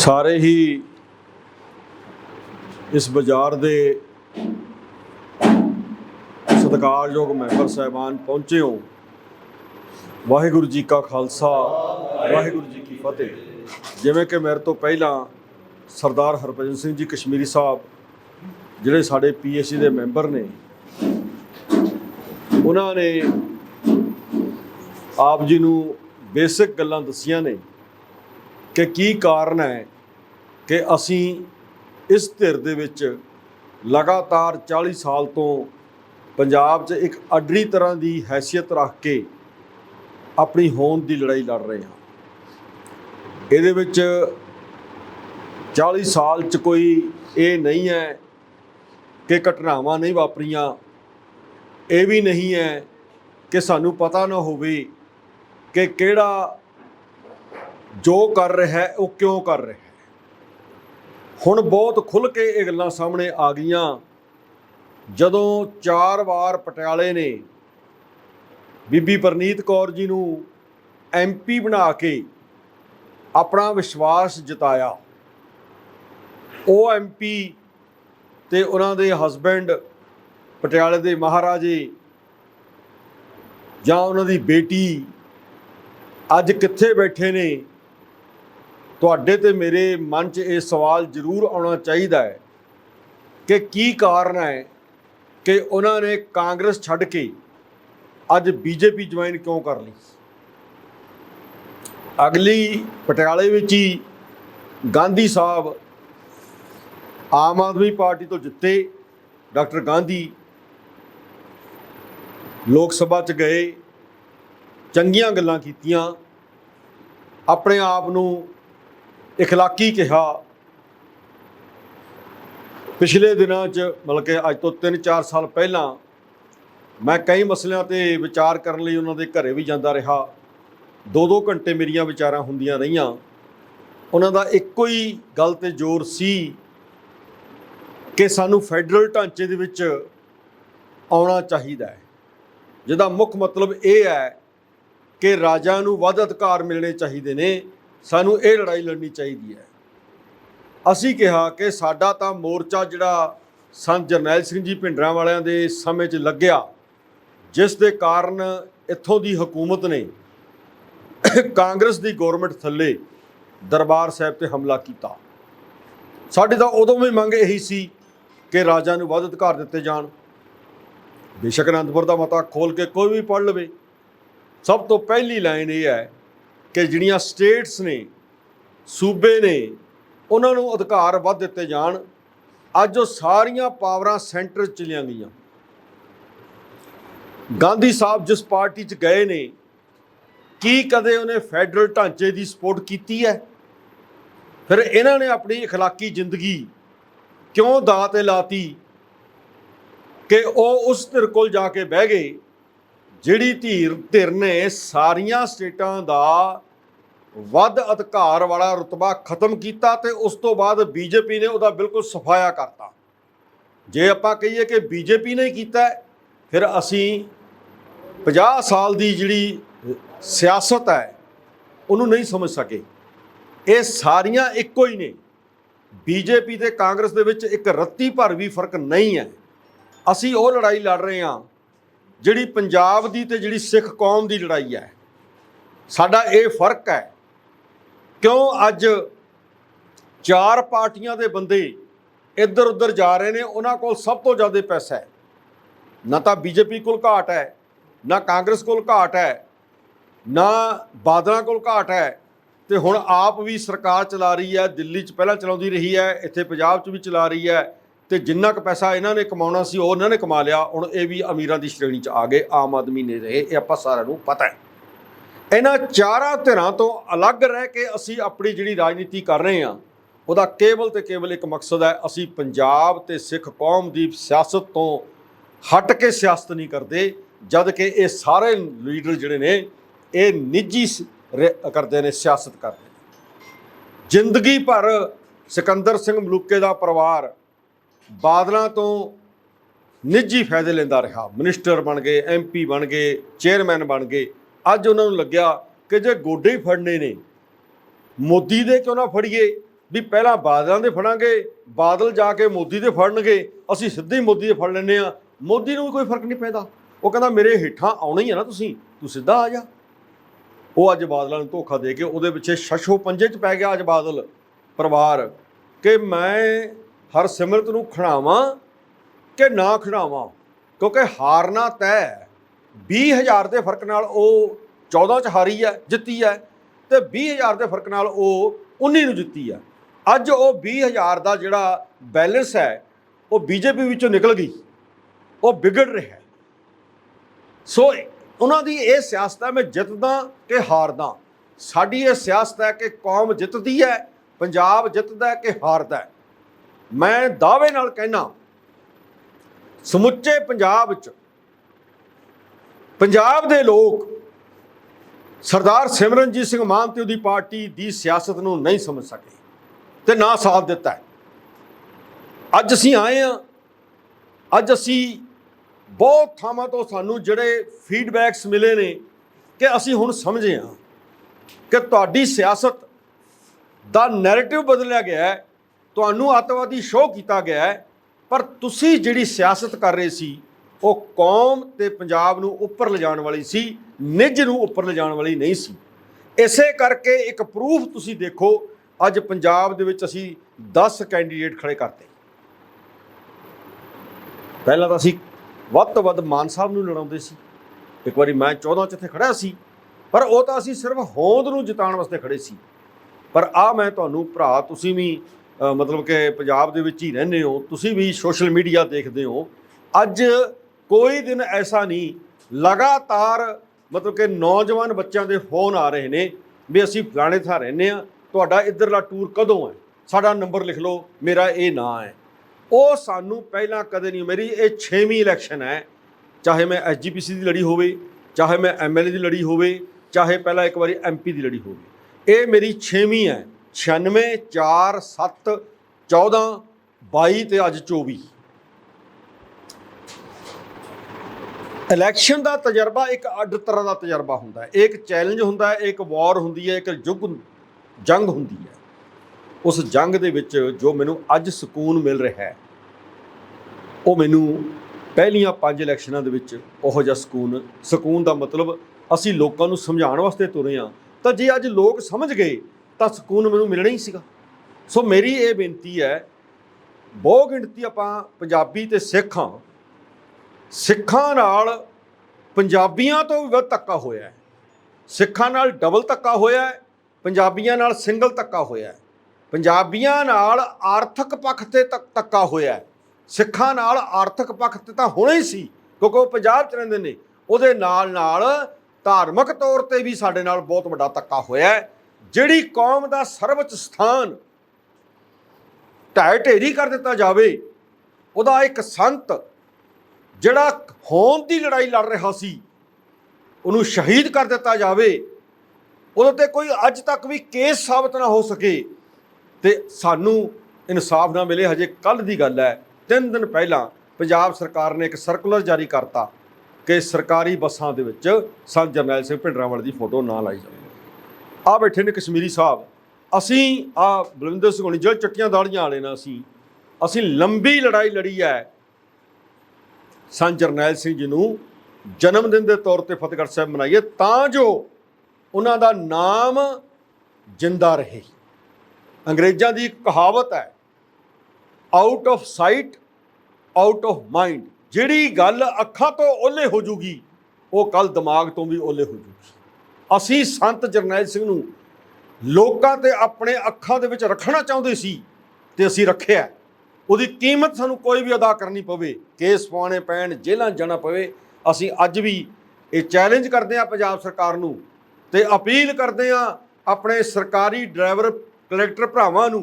ਸਾਰੇ ਹੀ ਇਸ ਬਾਜ਼ਾਰ ਦੇ ਸਤਿਕਾਰਯੋਗ ਮੈਂਬਰ ਸਾਹਿਬਾਨ ਪਹੁੰਚੇ ਹੋ। ਵਾਹਿਗੁਰੂ ਜੀ ਕਾ ਖਾਲਸਾ, ਵਾਹਿਗੁਰੂ ਜੀ ਕੀ ਫਤਿਹ। ਜਿਵੇਂ ਕਿ ਮੇਰੇ ਤੋਂ ਪਹਿਲਾਂ ਸਰਦਾਰ ਹਰਭਜਨ ਸਿੰਘ ਜੀ ਕਸ਼ਮੀਰੀ ਸਾਹਿਬ, ਜਿਹੜੇ ਸਾਡੇ ਪੀਐਸਸੀ ਦੇ ਮੈਂਬਰ ਨੇ, ਉਹਨਾਂ ਨੇ ਆਪ ਜੀ ਨੂੰ ਬੇਸਿਕ ਗੱਲਾਂ ਦੱਸੀਆਂ ਨੇ ਕਿ ਕੀ ਕਾਰਨ ਹੈ ਕਿ ਅਸੀਂ ਇਸ ਧਿਰ ਦੇ ਵਿੱਚ ਲਗਾਤਾਰ 40 ਸਾਲ ਤੋਂ ਪੰਜਾਬ 'ਚ ਇੱਕ ਅਡਰੀ ਤਰ੍ਹਾਂ ਦੀ ਹੈਸੀਅਤ ਰੱਖ ਕੇ ਆਪਣੀ ਹੋਂਦ ਦੀ ਲੜਾਈ ਲੜ ਰਹੇ ਹਾਂ। ਇਹਦੇ ਵਿੱਚ 40 ਸਾਲ 'ਚ ਕੋਈ ਇਹ ਨਹੀਂ ਹੈ ਕਿ ਘਟਨਾਵਾਂ ਨਹੀਂ ਵਾਪਰੀਆਂ। ਇਹ ਵੀ ਨਹੀਂ ਹੈ ਕਿ ਸਾਨੂੰ ਪਤਾ ਨਾ ਹੋਵੇ ਕਿ ਕਿਹੜਾ ਜੋ ਕਰ ਰਿਹਾ ਹੈ, ਉਹ ਕਿਉਂ ਕਰ ਰਿਹਾ ਹੈ। ਹੁਣ ਬਹੁਤ ਖੁੱਲ ਕੇ ਇਹ ਗੱਲਾਂ ਸਾਹਮਣੇ ਆ ਗਈਆਂ। ਜਦੋਂ ਚਾਰ ਵਾਰ ਪਟਿਆਲੇ ਨੇ ਬੀਬੀ ਪਰਨੀਤ ਕੌਰ ਜੀ ਨੂੰ ਐਮਪੀ ਬਣਾ ਕੇ ਆਪਣਾ ਵਿਸ਼ਵਾਸ ਜਤਾਇਆ। ਉਹ ਐਮਪੀ ਤੇ ਉਹਨਾਂ ਦੇ ਹਸਬੈਂਡ ਪਟਿਆਲੇ ਦੇ ਮਹਾਰਾਜੇ ਜਾਂ ਉਹਨਾਂ ਦੀ ਬੇਟੀ ਅੱਜ ਕਿੱਥੇ ਬੈਠੇ ਨੇ ਤੁਹਾਡੇ ਤੇ ਮੇਰੇ ਮਨ 'ਚ ਇਹ ਸਵਾਲ ਜ਼ਰੂਰ ਆਉਣਾ ਚਾਹੀਦਾ ਹੈ ਕਿ ਕੀ ਕਾਰਨ ਹੈ ਕਿ ਉਹਨਾਂ ਨੇ ਕਾਂਗਰਸ ਛੱਡ ਕੇ ਅੱਜ ਬੀਜੇਪੀ ਜੁਆਇਨ ਕਿਉਂ ਕਰ ਲਈ? ਅਗਲੀ ਪਟਿਆਲੇ ਵਿੱਚ ਹੀ ਗਾਂਧੀ ਸਾਹਿਬ ਆਮ ਆਦਮੀ ਪਾਰਟੀ ਤੋਂ ਜਿੱਤੇ, ਡਾਕਟਰ ਗਾਂਧੀ ਲੋਕ ਸਭਾ 'ਚ ਗਏ, ਚੰਗੀਆਂ ਗੱਲਾਂ ਕੀਤੀਆਂ, ਆਪਣੇ ਆਪ ਨੂੰ ਇਖਲਾਕੀ ਕਿਹਾ। ਪਿਛਲੇ ਦਿਨਾਂ 'ਚ, ਮਤਲਬ ਕਿ ਅੱਜ ਤੋਂ 3-4 ਸਾਲ ਪਹਿਲਾਂ ਮੈਂ ਕਈ ਮਸਲਿਆਂ ਤੇ ਵਿਚਾਰ ਕਰਨ ਲਈ ਉਹਨਾਂ ਦੇ ਘਰੇ ਵੀ ਜਾਂਦਾ ਰਿਹਾ। 2-2 ਘੰਟੇ ਮੇਰੀਆਂ ਵਿਚਾਰਾਂ ਹੁੰਦੀਆਂ ਰਹੀਆਂ। ਉਹਨਾਂ ਦਾ ਇੱਕੋ ਹੀ ਗੱਲ ਤੇ ਜ਼ੋਰ ਸੀ ਕਿ ਸਾਨੂੰ ਫੈਡਰਲ ਢਾਂਚੇ ਦੇ ਵਿੱਚ ਆਉਣਾ ਚਾਹੀਦਾ ਹੈ। ਜਿਹਦਾ ਮੁੱਖ ਮਤਲਬ ਇਹ ਹੈ ਕਿ ਰਾਜਾਂ ਨੂੰ ਵੱਧ ਅਧਿਕਾਰ ਮਿਲਣੇ ਚਾਹੀਦੇ ਨੇ। ਸਾਨੂੰ ਇਹ ਲੜਾਈ ਲੜਨੀ ਚਾਹੀਦੀ ਹੈ। ਅਸੀਂ ਕਿਹਾ ਕਿ ਸਾਡਾ ਤਾਂ ਮੋਰਚਾ ਜਿਹੜਾ ਸੰਤ ਜਰਨੈਲ ਸਿੰਘ ਜੀ ਭਿੰਡਰਾਂ ਵਾਲਿਆਂ ਦੇ ਸਮੇਂ 'ਚ ਲੱਗਿਆ, ਜਿਸ ਦੇ ਕਾਰਨ ਇੱਥੋਂ ਦੀ ਹਕੂਮਤ ਨੇ ਕਾਂਗਰਸ ਦੀ ਗਵਰਨਮੈਂਟ ਥੱਲੇ ਦਰਬਾਰ ਸਾਹਿਬ ਤੇ ਹਮਲਾ ਕੀਤਾ। ਸਾਡੀ ਤਾਂ ਉਦੋਂ ਵੀ ਮੰਗ ਇਹੀ ਸੀ ਕਿ ਰਾਜਾਂ ਨੂੰ ਵੱਧ ਅਧਿਕਾਰ ਦਿੱਤੇ ਜਾਣ। ਬੇਸ਼ੱਕ ਅਨੰਦਪੁਰ ਦਾ ਮਤਾ ਖੋਲ ਕੇ ਕੋਈ ਵੀ ਪੜ੍ਹ ਲਵੇ। ਸਭ ਤੋਂ ਪਹਿਲੀ ਲਾਈਨ ਇਹ ਹੈ ਕਿ ਜਿਹੜੀਆਂ ਸਟੇਟਸ ਨੇ ਸੂਬੇ ਨੇ ਉਹਨਾਂ ਨੂੰ ਅਧਿਕਾਰ ਵੱਧ ਦਿੱਤੇ ਜਾਣ ਅੱਜ ਉਹ ਸਾਰੀਆਂ ਪਾਵਰਾਂ ਸੈਂਟਰ 'ਚ ਚਲੀਆਂ ਗਈਆਂ ਗਾਂਧੀ ਸਾਹਿਬ ਜਿਸ ਪਾਰਟੀ 'ਚ ਗਏ ਨੇ ਕੀ ਕਦੇ ਉਹਨੇ ਫੈਡਰਲ ਢਾਂਚੇ ਦੀ ਸਪੋਰਟ ਕੀਤੀ ਹੈ ਫਿਰ ਇਹਨਾਂ ਨੇ ਆਪਣੀ اخلاقی ਜ਼ਿੰਦਗੀ ਕਿਉਂ ਦਾਅ ਤੇ ਲਾਤੀ ਕਿ ਉਹ ਉਸ ਧਿਰ ਕੋਲ ਜਾ ਕੇ ਬਹਿ ਗਏ ਜਿਹੜੀ ਧੀਰ ਧਿਰ ਨੇ ਸਾਰੀਆਂ ਸਟੇਟਾਂ ਦਾ ਵੱਧ ਅਧਿਕਾਰ ਵਾਲਾ ਰੁਤਬਾ ਖਤਮ ਕੀਤਾ ਤੇ ਉਸ ਤੋਂ ਬਾਅਦ ਬੀਜੇਪੀ ਨੇ ਉਹਦਾ ਬਿਲਕੁਲ ਸਫਾਇਆ ਕਰਤਾ। ਜੇ ਆਪਾਂ ਕਹੀਏ ਕਿ ਬੀਜੇਪੀ ਨੇ ਕੀਤਾ, ਫਿਰ ਅਸੀਂ 50 ਸਾਲ ਦੀ ਜਿਹੜੀ ਸਿਆਸਤ ਹੈ, ਉਹਨੂੰ ਨਹੀਂ ਸਮਝ ਸਕੇ। ਇਹ ਸਾਰੀਆਂ ਇੱਕੋ ਹੀ ਨੇ। ਬੀਜੇਪੀ ਤੇ ਕਾਂਗਰਸ ਦੇ ਵਿੱਚ ਇੱਕ ਰੱਤੀ ਭਰ ਵੀ ਫ਼ਰਕ ਨਹੀਂ ਹੈ। ਅਸੀਂ ਉਹ ਲੜਾਈ ਲੜ ਰਹੇ ਹਾਂ ਜਿਹੜੀ ਪੰਜਾਬ ਦੀ ਤੇ ਜਿਹੜੀ ਸਿੱਖ ਕੌਮ ਦੀ ਲੜਾਈ ਹੈ, ਸਾਡਾ ਇਹ ਫ਼ਰਕ ਹੈ। ਕਿਉਂ ਅੱਜ ਚਾਰ ਪਾਰਟੀਆਂ ਦੇ ਬੰਦੇ ਇੱਧਰ ਉੱਧਰ ਜਾ ਰਹੇ ਨੇ, ਉਹਨਾਂ ਕੋਲ ਸਭ ਤੋਂ ਜ਼ਿਆਦਾ ਪੈਸਾ ਹੈ। ਨਾ ਤਾਂ ਬੀਜੇਪੀ ਕੋਲ ਘਾਟ ਹੈ, ਨਾ ਕਾਂਗਰਸ ਕੋਲ ਘਾਟ ਹੈ, ਨਾ ਬਾਦਲਾਂ ਕੋਲ ਘਾਟ ਹੈ। ਤੇ ਹੁਣ ਆਪ ਵੀ ਸਰਕਾਰ ਚਲਾ ਰਹੀ ਹੈ, ਦਿੱਲੀ 'ਚ ਪਹਿਲਾਂ ਚਲਾਉਂਦੀ ਰਹੀ ਹੈ, ਇੱਥੇ ਪੰਜਾਬ 'ਚ ਵੀ ਚਲਾ ਰਹੀ ਹੈ। ਤੇ ਜਿੰਨਾ ਕੁ ਪੈਸਾ ਇਹਨਾਂ ਨੇ ਕਮਾਉਣਾ ਸੀ, ਉਹ ਇਹਨਾਂ ਨੇ ਕਮਾ ਲਿਆ। ਹੁਣ ਇਹ ਵੀ ਅਮੀਰਾਂ ਦੀ ਸ਼੍ਰੇਣੀ 'ਚ ਆ ਗਏ, ਆਮ ਆਦਮੀ ਨੇ ਰਹੇ, ਇਹ ਆਪਾਂ ਸਾਰਿਆਂ ਨੂੰ ਪਤਾ ਹੈ। ਇਹਨਾਂ ਚਾਰਾਂ ਧਿਰਾਂ ਤੋਂ ਅਲੱਗ ਰਹਿ ਕੇ ਅਸੀਂ ਆਪਣੀ ਜਿਹੜੀ ਰਾਜਨੀਤੀ ਕਰ ਰਹੇ ਹਾਂ, ਉਹਦਾ ਕੇਵਲ ਤੇ ਕੇਵਲ ਇੱਕ ਮਕਸਦ ਹੈ, ਅਸੀਂ ਪੰਜਾਬ ਤੇ ਸਿੱਖ ਕੌਮ ਦੀ ਸਿਆਸਤ ਤੋਂ ਹਟ ਕੇ ਸਿਆਸਤ ਨਹੀਂ ਕਰਦੇ, ਜਦ ਕਿ ਇਹ ਸਾਰੇ ਲੀਡਰ ਜਿਹੜੇ ਨੇ, ਇਹ ਨਿੱਜੀ ਸ- ਕਰਦੇ ਨੇ, ਸਿਆਸਤ ਕਰਦੇ ਨੇ। ਜ਼ਿੰਦਗੀ ਭਰ ਸਿਕੰਦਰ ਸਿੰਘ ਮਲੂਕੇ ਦਾ ਪਰਿਵਾਰ ਬਾਦਲਾਂ ਤੋਂ ਨਿੱਜੀ ਫਾਇਦੇ ਲੈਂਦਾ ਰਿਹਾ। ਮਿਨਿਸਟਰ ਬਣ ਗਏ ਐਮਪੀ ਬਣ ਗਏ, ਚੇਅਰਮੈਨ ਬਣ ਗਏ। ਅੱਜ ਉਹਨਾਂ ਨੂੰ ਲੱਗਿਆ ਕਿ ਜੇ ਗੋਡੇ ਹੀ ਫੜਨੇ ਨੇ, ਮੋਦੀ ਦੇ ਕਿਉਂ ਨਾ ਫੜੀਏ? ਵੀ ਪਹਿਲਾਂ ਬਾਦਲਾਂ ਦੇ ਫੜਾਂਗੇ, ਬਾਦਲ ਜਾ ਕੇ ਮੋਦੀ ਦੇ ਫੜਨਗੇ, ਅਸੀਂ ਸਿੱਧੇ ਹੀ ਮੋਦੀ ਦੇ ਫੜ ਲੈਂਦੇ ਆ ਮੋਦੀ ਨੂੰ ਵੀ ਕੋਈ ਫ਼ਰਕ ਨਹੀਂ ਪੈਂਦਾ। ਉਹ ਕਹਿੰਦਾ, ਮੇਰੇ ਹੇਠਾਂ ਆਉਣਾ ਹੀ ਆ ਨਾ ਤੁਸੀਂ, ਤੂੰ ਸਿੱਧਾ ਆ ਜਾ। ਉਹ ਅੱਜ ਬਾਦਲਾਂ ਨੂੰ ਧੋਖਾ ਦੇ ਕੇ ਉਹਦੇ ਪਿੱਛੇ ਸ਼ਸ਼ੋ ਪੰਜੇ 'ਚ ਪੈ ਗਿਆ ਅੱਜ ਬਾਦਲ। ਪਰਿਵਾਰ ਕਿ ਮੈਂ ਹਰਸਿਮਰਤ ਨੂੰ ਖੜਾਵਾਂ ਕਿ ਨਾ ਖੜਾਵਾਂ ਕਿਉਂਕਿ ਹਾਰਨਾ ਤੈਅ ਹੈ 20000 ਦੇ ਫ਼ਰਕ ਨਾਲ ਉਹ 14 ਚ ਹਾਰੀ ਹੈ ਜਿੱਤੀ ਹੈ ਤੇ 20000 ਦੇ ਫ਼ਰਕ ਨਾਲ ਉਹ 19 ਨੂੰ ਜਿੱਤੀ ਹੈ ਅੱਜ ਉਹ 20000 ਦਾ ਜਿਹੜਾ ਬੈਲੈਂਸ ਹੈ ਉਹ ਬੀਜੇਪੀ ਵਿੱਚੋਂ ਨਿਕਲ ਗਈ। ਉਹ ਵਿਗੜ ਰਿਹਾ ਸੋ ਉਹਨਾਂ ਦੀ ਇਹ ਸਿਆਸਤ ਹੈ ਮੈਂ ਜਿੱਤਦਾ ਕਿ ਹਾਰਦਾ। ਸਾਡੀ ਇਹ ਸਿਆਸਤ ਹੈ ਕਿ ਕੌਮ ਜਿੱਤਦੀ ਹੈ ਪੰਜਾਬ ਜਿੱਤਦਾ ਕਿ ਹਾਰਦਾ ਮੈਂ ਦਾਅਵੇ ਨਾਲ ਕਹਿਣਾ ਸਮੁੱਚੇ ਪੰਜਾਬ ਵਿੱਚ ਪੰਜਾਬ ਦੇ ਲੋਕ ਸਰਦਾਰ ਸਿਮਰਨਜੀਤ ਸਿੰਘ ਮਾਨ ਤੇ ਉਹਦੀ ਪਾਰਟੀ ਦੀ ਸਿਆਸਤ ਨੂੰ ਨਹੀਂ ਸਮਝ ਸਕੇ ਤੇ ਨਾ ਸਾਥ ਦਿੱਤਾ ਅੱਜ ਅਸੀਂ ਆਏ ਆ ਅੱਜ ਅਸੀਂ ਬਹੁਤ ਥਾਵਾਂ ਤੋਂ ਸਾਨੂੰ ਜਿਹੜੇ ਫੀਡਬੈਕਸ ਮਿਲੇ ਨੇ ਕਿ ਅਸੀਂ ਹੁਣ ਸਮਝੇ ਆ ਕਿ ਤੁਹਾਡੀ ਸਿਆਸਤ ਦਾ ਨੈਰੇਟਿਵ ਬਦਲਿਆ ਗਿਆ ਹੈ ਤੁਹਾਨੂੰ ਅੱਤਵਾਦੀ ਸ਼ੋਅ ਕੀਤਾ ਗਿਆ ਹੈ, ਪਰ ਤੁਸੀਂ ਜਿਹੜੀ ਸਿਆਸਤ ਕਰ ਰਹੇ ਸੀ, ਉਹ ਕੌਮ ਤੇ ਪੰਜਾਬ ਨੂੰ ਉੱਪਰ ਲਿਜਾਣ ਵਾਲੀ ਸੀ, ਨਿੱਜ ਨੂੰ ਉੱਪਰ ਲਿਜਾਣ ਵਾਲੀ ਨਹੀਂ ਸੀ। ਇਸੇ ਕਰਕੇ ਇੱਕ ਪ੍ਰੂਫ ਤੁਸੀਂ ਦੇਖੋ, ਅੱਜ ਪੰਜਾਬ ਦੇ ਵਿੱਚ ਅਸੀਂ 10 ਕੈਂਡੀਡੇਟ ਖੜੇ ਕਰਤੇ। ਪਹਿਲਾਂ ਤਾਂ ਅਸੀਂ ਵੱਧ ਤੋਂ ਵੱਧ ਮਾਨ ਸਾਹਿਬ ਨੂੰ ਲੜਾਉਂਦੇ ਸੀ। ਇੱਕ ਵਾਰੀ ਮੈਂ 14 ਚ ਇੱਥੇ ਖੜਾ ਸੀ, ਪਰ ਉਹ ਤਾਂ ਅਸੀਂ ਸਿਰਫ ਹੋਂਦ ਨੂੰ ਜਿਤਾਉਣ ਵਾਸਤੇ ਖੜੇ ਸੀ। ਪਰ ਆ ਮੈਂ ਤੁਹਾਨੂੰ ਭਰਾ, ਤੁਸੀਂ ਵੀ ਮਤਲਬ ਕਿ ਪੰਜਾਬ ਦੇ ਵਿੱਚ ਹੀ ਰਹਿੰਦੇ ਹੋ, ਤੁਸੀਂ ਵੀ ਸੋਸ਼ਲ ਮੀਡੀਆ ਦੇਖਦੇ ਹੋ। ਅੱਜ ਕੋਈ ਦਿਨ ਐਸਾ ਨਹੀਂ, ਲਗਾਤਾਰ ਮਤਲਬ ਕਿ ਨੌਜਵਾਨ ਬੱਚਿਆਂ ਦੇ ਫੋਨ ਆ ਰਹੇ ਨੇ ਵੀ ਅਸੀਂ ਫਲਾਣੇ ਥਾਂ ਰਹਿੰਦੇ ਆ ਤੁਹਾਡਾ ਇੱਧਰਲਾ ਟੂਰ ਕਦੋਂ ਹੈ? ਸਾਡਾ ਨੰਬਰ ਲਿਖ ਲਓ, ਮੇਰਾ ਇਹ ਨਾਂ ਹੈ। ਉਹ ਸਾਨੂੰ ਪਹਿਲਾਂ ਕਦੇ ਨਹੀਂ, ਮੇਰੀ ਇਹ 6ਵੀਂ ਇਲੈਕਸ਼ਨ ਹੈ। ਚਾਹੇ ਮੈਂ ਐਸਜੀਪੀਸੀ ਦੀ ਲੜੀ ਹੋਵੇ, ਚਾਹੇ ਮੈਂ ਐਮਐਲਏ ਦੀ ਲੜੀ ਹੋਵੇ, ਚਾਹੇ ਪਹਿਲਾਂ ਇੱਕ ਵਾਰੀ ਐਮਪੀ ਦੀ ਲੜੀ ਹੋਵੇ। ਇਹ ਮੇਰੀ 6ਵੀਂ ਹੈ। 96 4 7 14 22 ਤੇ ਅੱਜ 24 ਇਲੈਕਸ਼ਨ ਦਾ ਤਜਰਬਾ ਇੱਕ ਅੱਡ ਤਰ੍ਹਾਂ ਦਾ ਤਜਰਬਾ ਹੁੰਦਾ ਹੈ। ਇਹ ਇੱਕ ਚੈਲੰਜ ਹੁੰਦਾ ਹੈ, ਇੱਕ ਵਾਰ ਹੁੰਦੀ ਹੈ, ਇੱਕ ਯੁੱਗ ਜੰਗ ਹੁੰਦੀ ਹੈ। ਉਸ ਜੰਗ ਦੇ ਵਿੱਚ ਜੋ ਮੈਨੂੰ ਅੱਜ ਸਕੂਨ ਮਿਲ ਰਿਹਾ ਹੈ, ਉਹ ਮੈਨੂੰ ਪਹਿਲੀਆਂ ਪੰਜ ਇਲੈਕਸ਼ਨਾਂ ਦੇ ਵਿੱਚ ਉਹੋ ਜਿਹਾ ਸਕੂਨ ਸਕੂਨ ਦਾ ਮਤਲਬ ਅਸੀਂ ਲੋਕਾਂ ਨੂੰ ਸਮਝਾਉਣ ਵਾਸਤੇ ਤੁਰੇ ਹਾਂ। ਤਾਂ ਜੇ ਅੱਜ ਲੋਕ ਸਮਝ ਗਏ ਤਾਂ ਸਕੂਨ ਮੈਨੂੰ ਮਿਲਣਾ ਹੀ ਸੀਗਾ। ਸੋ ਮੇਰੀ ਇਹ ਬੇਨਤੀ ਹੈ ਬਹੁ ਗਿਣਤੀ ਆਪਾਂ ਪੰਜਾਬੀ ਤੇ ਸਿੱਖ ਹਾਂ। ਸਿੱਖਾਂ ਨਾਲ ਪੰਜਾਬੀਆਂ ਤੋਂ ਵੀ ਵੱਧ ਧੱਕਾ ਹੋਇਆ ਹੈ। ਸਿੱਖਾਂ ਨਾਲ ਡਬਲ ਧੱਕਾ ਹੋਇਆ ਹੈ, ਪੰਜਾਬੀਆਂ ਨਾਲ ਸਿੰਗਲ ਧੱਕਾ ਹੋਇਆ ਹੈ। ਪੰਜਾਬੀਆਂ ਨਾਲ ਆਰਥਿਕ ਪੱਖ ਤੇ ਧੱਕ- ਧੱਕਾ ਹੋਇਆ ਹੈ। ਸਿੱਖਾਂ ਨਾਲ ਆਰਥਿਕ ਪੱਖ ਤੇ ਤਾਂ ਹੋਣਾ ਹੀ ਸੀ, ਕਿਉਂਕਿ ਉਹ ਪੰਜਾਬ ਚ ਰਹਿੰਦੇ ਨੇ। ਉਹਦੇ ਨਾਲ ਨਾਲ ਧਾਰਮਿਕ ਤੌਰ ਤੇ ਵੀ ਸਾਡੇ ਨਾਲ ਬਹੁਤ ਵੱਡਾ ਧੱਕਾ ਹੋਇਆ ਹੈ। ਜਿਹੜੀ ਕੌਮ ਦਾ ਸਰਵਉੱਚ ਸਥਾਨ ਢਾਈ ਢੇਰੀ ਕਰ ਦਿੱਤਾ ਜਾਵੇ, ਉਹਦਾ ਇੱਕ ਸੰਤ ਜਿਹੜਾ ਹੋਂਦ ਦੀ ਲੜਾਈ ਲੜ ਰਿਹਾ ਸੀ, ਉਹਨੂੰ ਸ਼ਹੀਦ ਕਰ ਦਿੱਤਾ ਜਾਵੇ, ਉਹਦੇ ਤੇ ਕੋਈ ਅੱਜ ਤੱਕ ਵੀ ਕੇਸ ਸਾਬਤ ਨਾ ਹੋ ਸਕੇ ਤੇ ਸਾਨੂੰ ਇਨਸਾਫ ਨਾ ਮਿਲੇ। ਹਜੇ ਕੱਲ ਦੀ ਗੱਲ ਹੈ, ਤਿੰਨ ਦਿਨ ਪਹਿਲਾਂ ਪੰਜਾਬ ਸਰਕਾਰ ਨੇ ਇੱਕ ਸਰਕੂਲਰ ਜਾਰੀ ਕਰਤਾ ਕਿ ਸਰਕਾਰੀ ਬੱਸਾਂ ਦੇ ਵਿੱਚ ਸੰਤ ਜਰਨੈਲ ਸਿੰਘ ਭਿੰਡਰਾਂਵਾਲ ਦੀ ਫੋਟੋ ਨਾ ਲਾਈ ਜਾਵੇ। ਆ ਬੈਠੇ ਨੇ ਕਸ਼ਮੀਰੀ ਸਾਹਿਬ ਅਸੀਂ ਆ ਬਲਵਿੰਦਰ ਸਿੰਘ ਹੋਣੀ ਜਿਹੜੇ ਚੱਟੀਆਂ ਦਾੜੀਆਂ ਵਾਲੇ ਨਾਲ ਅਸੀਂ। ਅਸੀਂ ਲੰਬੀ ਲੜਾਈ ਲੜੀ ਹੈ ਸੰਤ ਜਰਨੈਲ ਸਿੰਘ ਜੀ ਨੂੰ। ਜਨਮ ਦਿਨ ਦੇ ਤੌਰ ਤੇ ਫਤਿਹਗੜ੍ਹ ਸਾਹਿਬ ਮਨਾਈਏ ਤਾਂ ਜੋ ਉਹਨਾਂ ਦਾ ਨਾਮ ਜਿੰਦਾ ਰਹੇ। ਅੰਗਰੇਜ਼ਾਂ ਦੀ ਕਹਾਵਤ ਹੈ out of sight out of mind ਜਿਹੜੀ ਗੱਲ ਅੱਖਾਂ ਤੋਂ ਓਲੇ ਹੋ ਜੂਗੀ, ਉਹ ਕੱਲ ਦਿਮਾਗ ਤੋਂ ਵੀ ਓਲੇ ਹੋ ਜੂਗੀ। ਅਸੀਂ ਸੰਤ ਜਰਨੈਲ ਸਿੰਘ ਨੂੰ ਲੋਕਾਂ ਤੇ ਆਪਣੇ ਅੱਖਾਂ ਦੇ ਵਿੱਚ ਰੱਖਣਾ ਚਾਹੁੰਦੇ ਸੀ ਤੇ ਅਸੀਂ ਰੱਖਿਆ ਉਹਦੀ ਕੀਮਤ ਸਾਨੂੰ ਕੋਈ ਵੀ ਅਦਾ ਕਰਨੀ ਪਵੇ, ਕੇਸ ਪਾਉਣੇ ਪੈਣ, ਜੇਲ੍ਹਾਂ ਜਾਣਾ ਪਵੇ, ਅਸੀਂ ਅੱਜ ਵੀ ਇਹ ਚੈਲੰਜ ਕਰਦੇ ਆ ਪੰਜਾਬ ਸਰਕਾਰ ਨੂੰ ਤੇ ਅਪੀਲ ਕਰਦੇ ਆ ਆਪਣੇ ਸਰਕਾਰੀ ਡਰਾਈਵਰ ਕਲੈਕਟਰ ਭਰਾਵਾਂ ਨੂੰ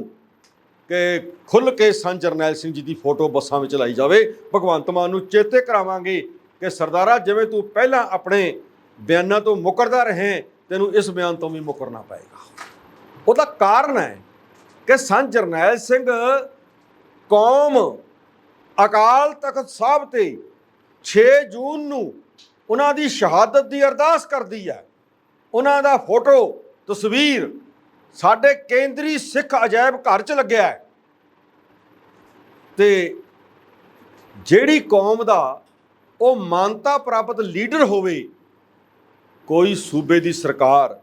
ਕਿ ਖੁੱਲ ਕੇ ਸੰਤ ਜਰਨੈਲ ਸਿੰਘ ਜੀ ਦੀ ਫੋਟੋ ਬੱਸਾਂ ਵਿੱਚ ਲਾਈ ਜਾਵੇ। ਭਗਵੰਤ ਮਾਨ ਨੂੰ ਚੇਤੇ ਕਰਾਵਾਂਗੇ ਕਿ ਸਰਦਾਰਾ ਜਿਵੇਂ ਤੂੰ ਪਹਿਲਾਂ ਆਪਣੇ ਬਿਆਨਾਂ ਤੋਂ ਮੁਕਰਦਾ ਰਹੇ, ਤੈਨੂੰ ਇਸ ਬਿਆਨ ਤੋਂ ਵੀ ਮੁਕਰਨਾ ਪਏਗਾ। ਉਹਦਾ ਕਾਰਨ ਹੈ ਕਿ ਸੰਤ ਜਰਨੈਲ ਸਿੰਘ ਕੌਮ ਅਕਾਲ ਤਖਤ ਸਾਹਿਬ ਤੇ 6 ਜੂਨ ਨੂੰ ਉਹਨਾਂ ਦੀ ਸ਼ਹਾਦਤ ਦੀ ਅਰਦਾਸ ਕਰਦੀ ਹੈ। ਉਹਨਾਂ ਦਾ ਫੋਟੋ, ਤਸਵੀਰ ਸਾਡੇ ਕੇਂਦਰੀ ਸਿੱਖ ਅਜਾਇਬ ਘਰ 'ਚ ਲੱਗਿਆ ਹੈ। ਤੇ ਜਿਹੜੀ ਕੌਮ ਦਾ ਉਹ ਮਾਨਤਾ ਪ੍ਰਾਪਤ ਲੀਡਰ ਹੋਵੇ ਕੋਈ ਸੂਬੇ ਦੀ ਸਰਕਾਰ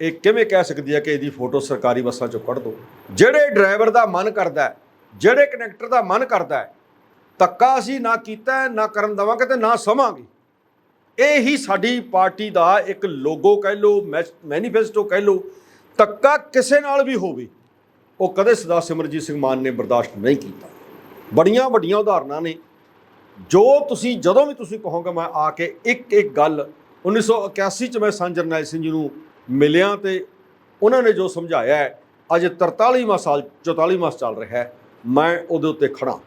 ਇਹ ਕਿਵੇਂ ਕਹਿ ਸਕਦੀ ਹੈ ਕਿ ਇਹਦੀ ਫੋਟੋ ਸਰਕਾਰੀ ਬੱਸਾਂ 'ਚੋਂ ਕੱਢ ਦਿਓ ਜਿਹੜੇ ਡਰਾਈਵਰ ਦਾ ਮਨ ਕਰਦਾ ਜਿਹੜੇ ਕਨੈਕਟਰ ਦਾ ਮਨ ਕਰਦਾ ਹੈ, ਧੱਕਾ ਅਸੀਂ ਨਾ ਕੀਤਾ ਨਾ ਕਰਨ ਦੇਵਾਂਗੇ ਤੇ ਨਾ ਸਮਾਂਗੇ। ਇਹ ਹੀ ਸਾਡੀ ਪਾਰਟੀ ਦਾ ਇੱਕ ਲੋਗੋ ਕਹਿ ਲਓ ਮੈਨੀਫੈਸਟੋ ਕਹਿ ਲਓ, ਧੱਕਾ ਕਿਸੇ ਨਾਲ ਵੀ ਹੋਵੇ, ਉਹ ਕਦੇ ਸਰਦਾਰ ਸਿਮਰਜੀਤ ਸਿੰਘ ਮਾਨ ਨੇ ਬਰਦਾਸ਼ਤ ਨਹੀਂ ਕੀਤਾ। ਬੜੀਆਂ ਵੱਡੀਆਂ ਉਦਾਹਰਨਾਂ ਨੇ। ਜੋ ਤੁਸੀਂ, ਜਦੋਂ ਵੀ ਤੁਸੀਂ ਕਹੋਗੇ, ਮੈਂ ਆ ਕੇ ਇੱਕ ਇੱਕ ਗੱਲ 1981 ਚ ਮੈਂ ਸੰਤ ਜਰਨੈਲ ਸਿੰਘ ਜੀ ਨੂੰ ਮਿਲਿਆ ਤੇ ਉਹਨਾਂ ਨੇ ਜੋ ਸਮਝਾਇਆ ਹੈ, ਅੱਜ 43ਵਾਂ ਸਾਲ 44ਵਾਂ ਚੱਲ ਰਿਹਾ ਹੈ, ਮੈਂ ਉਹਦੇ ਉੱਤੇ ਖੜਾ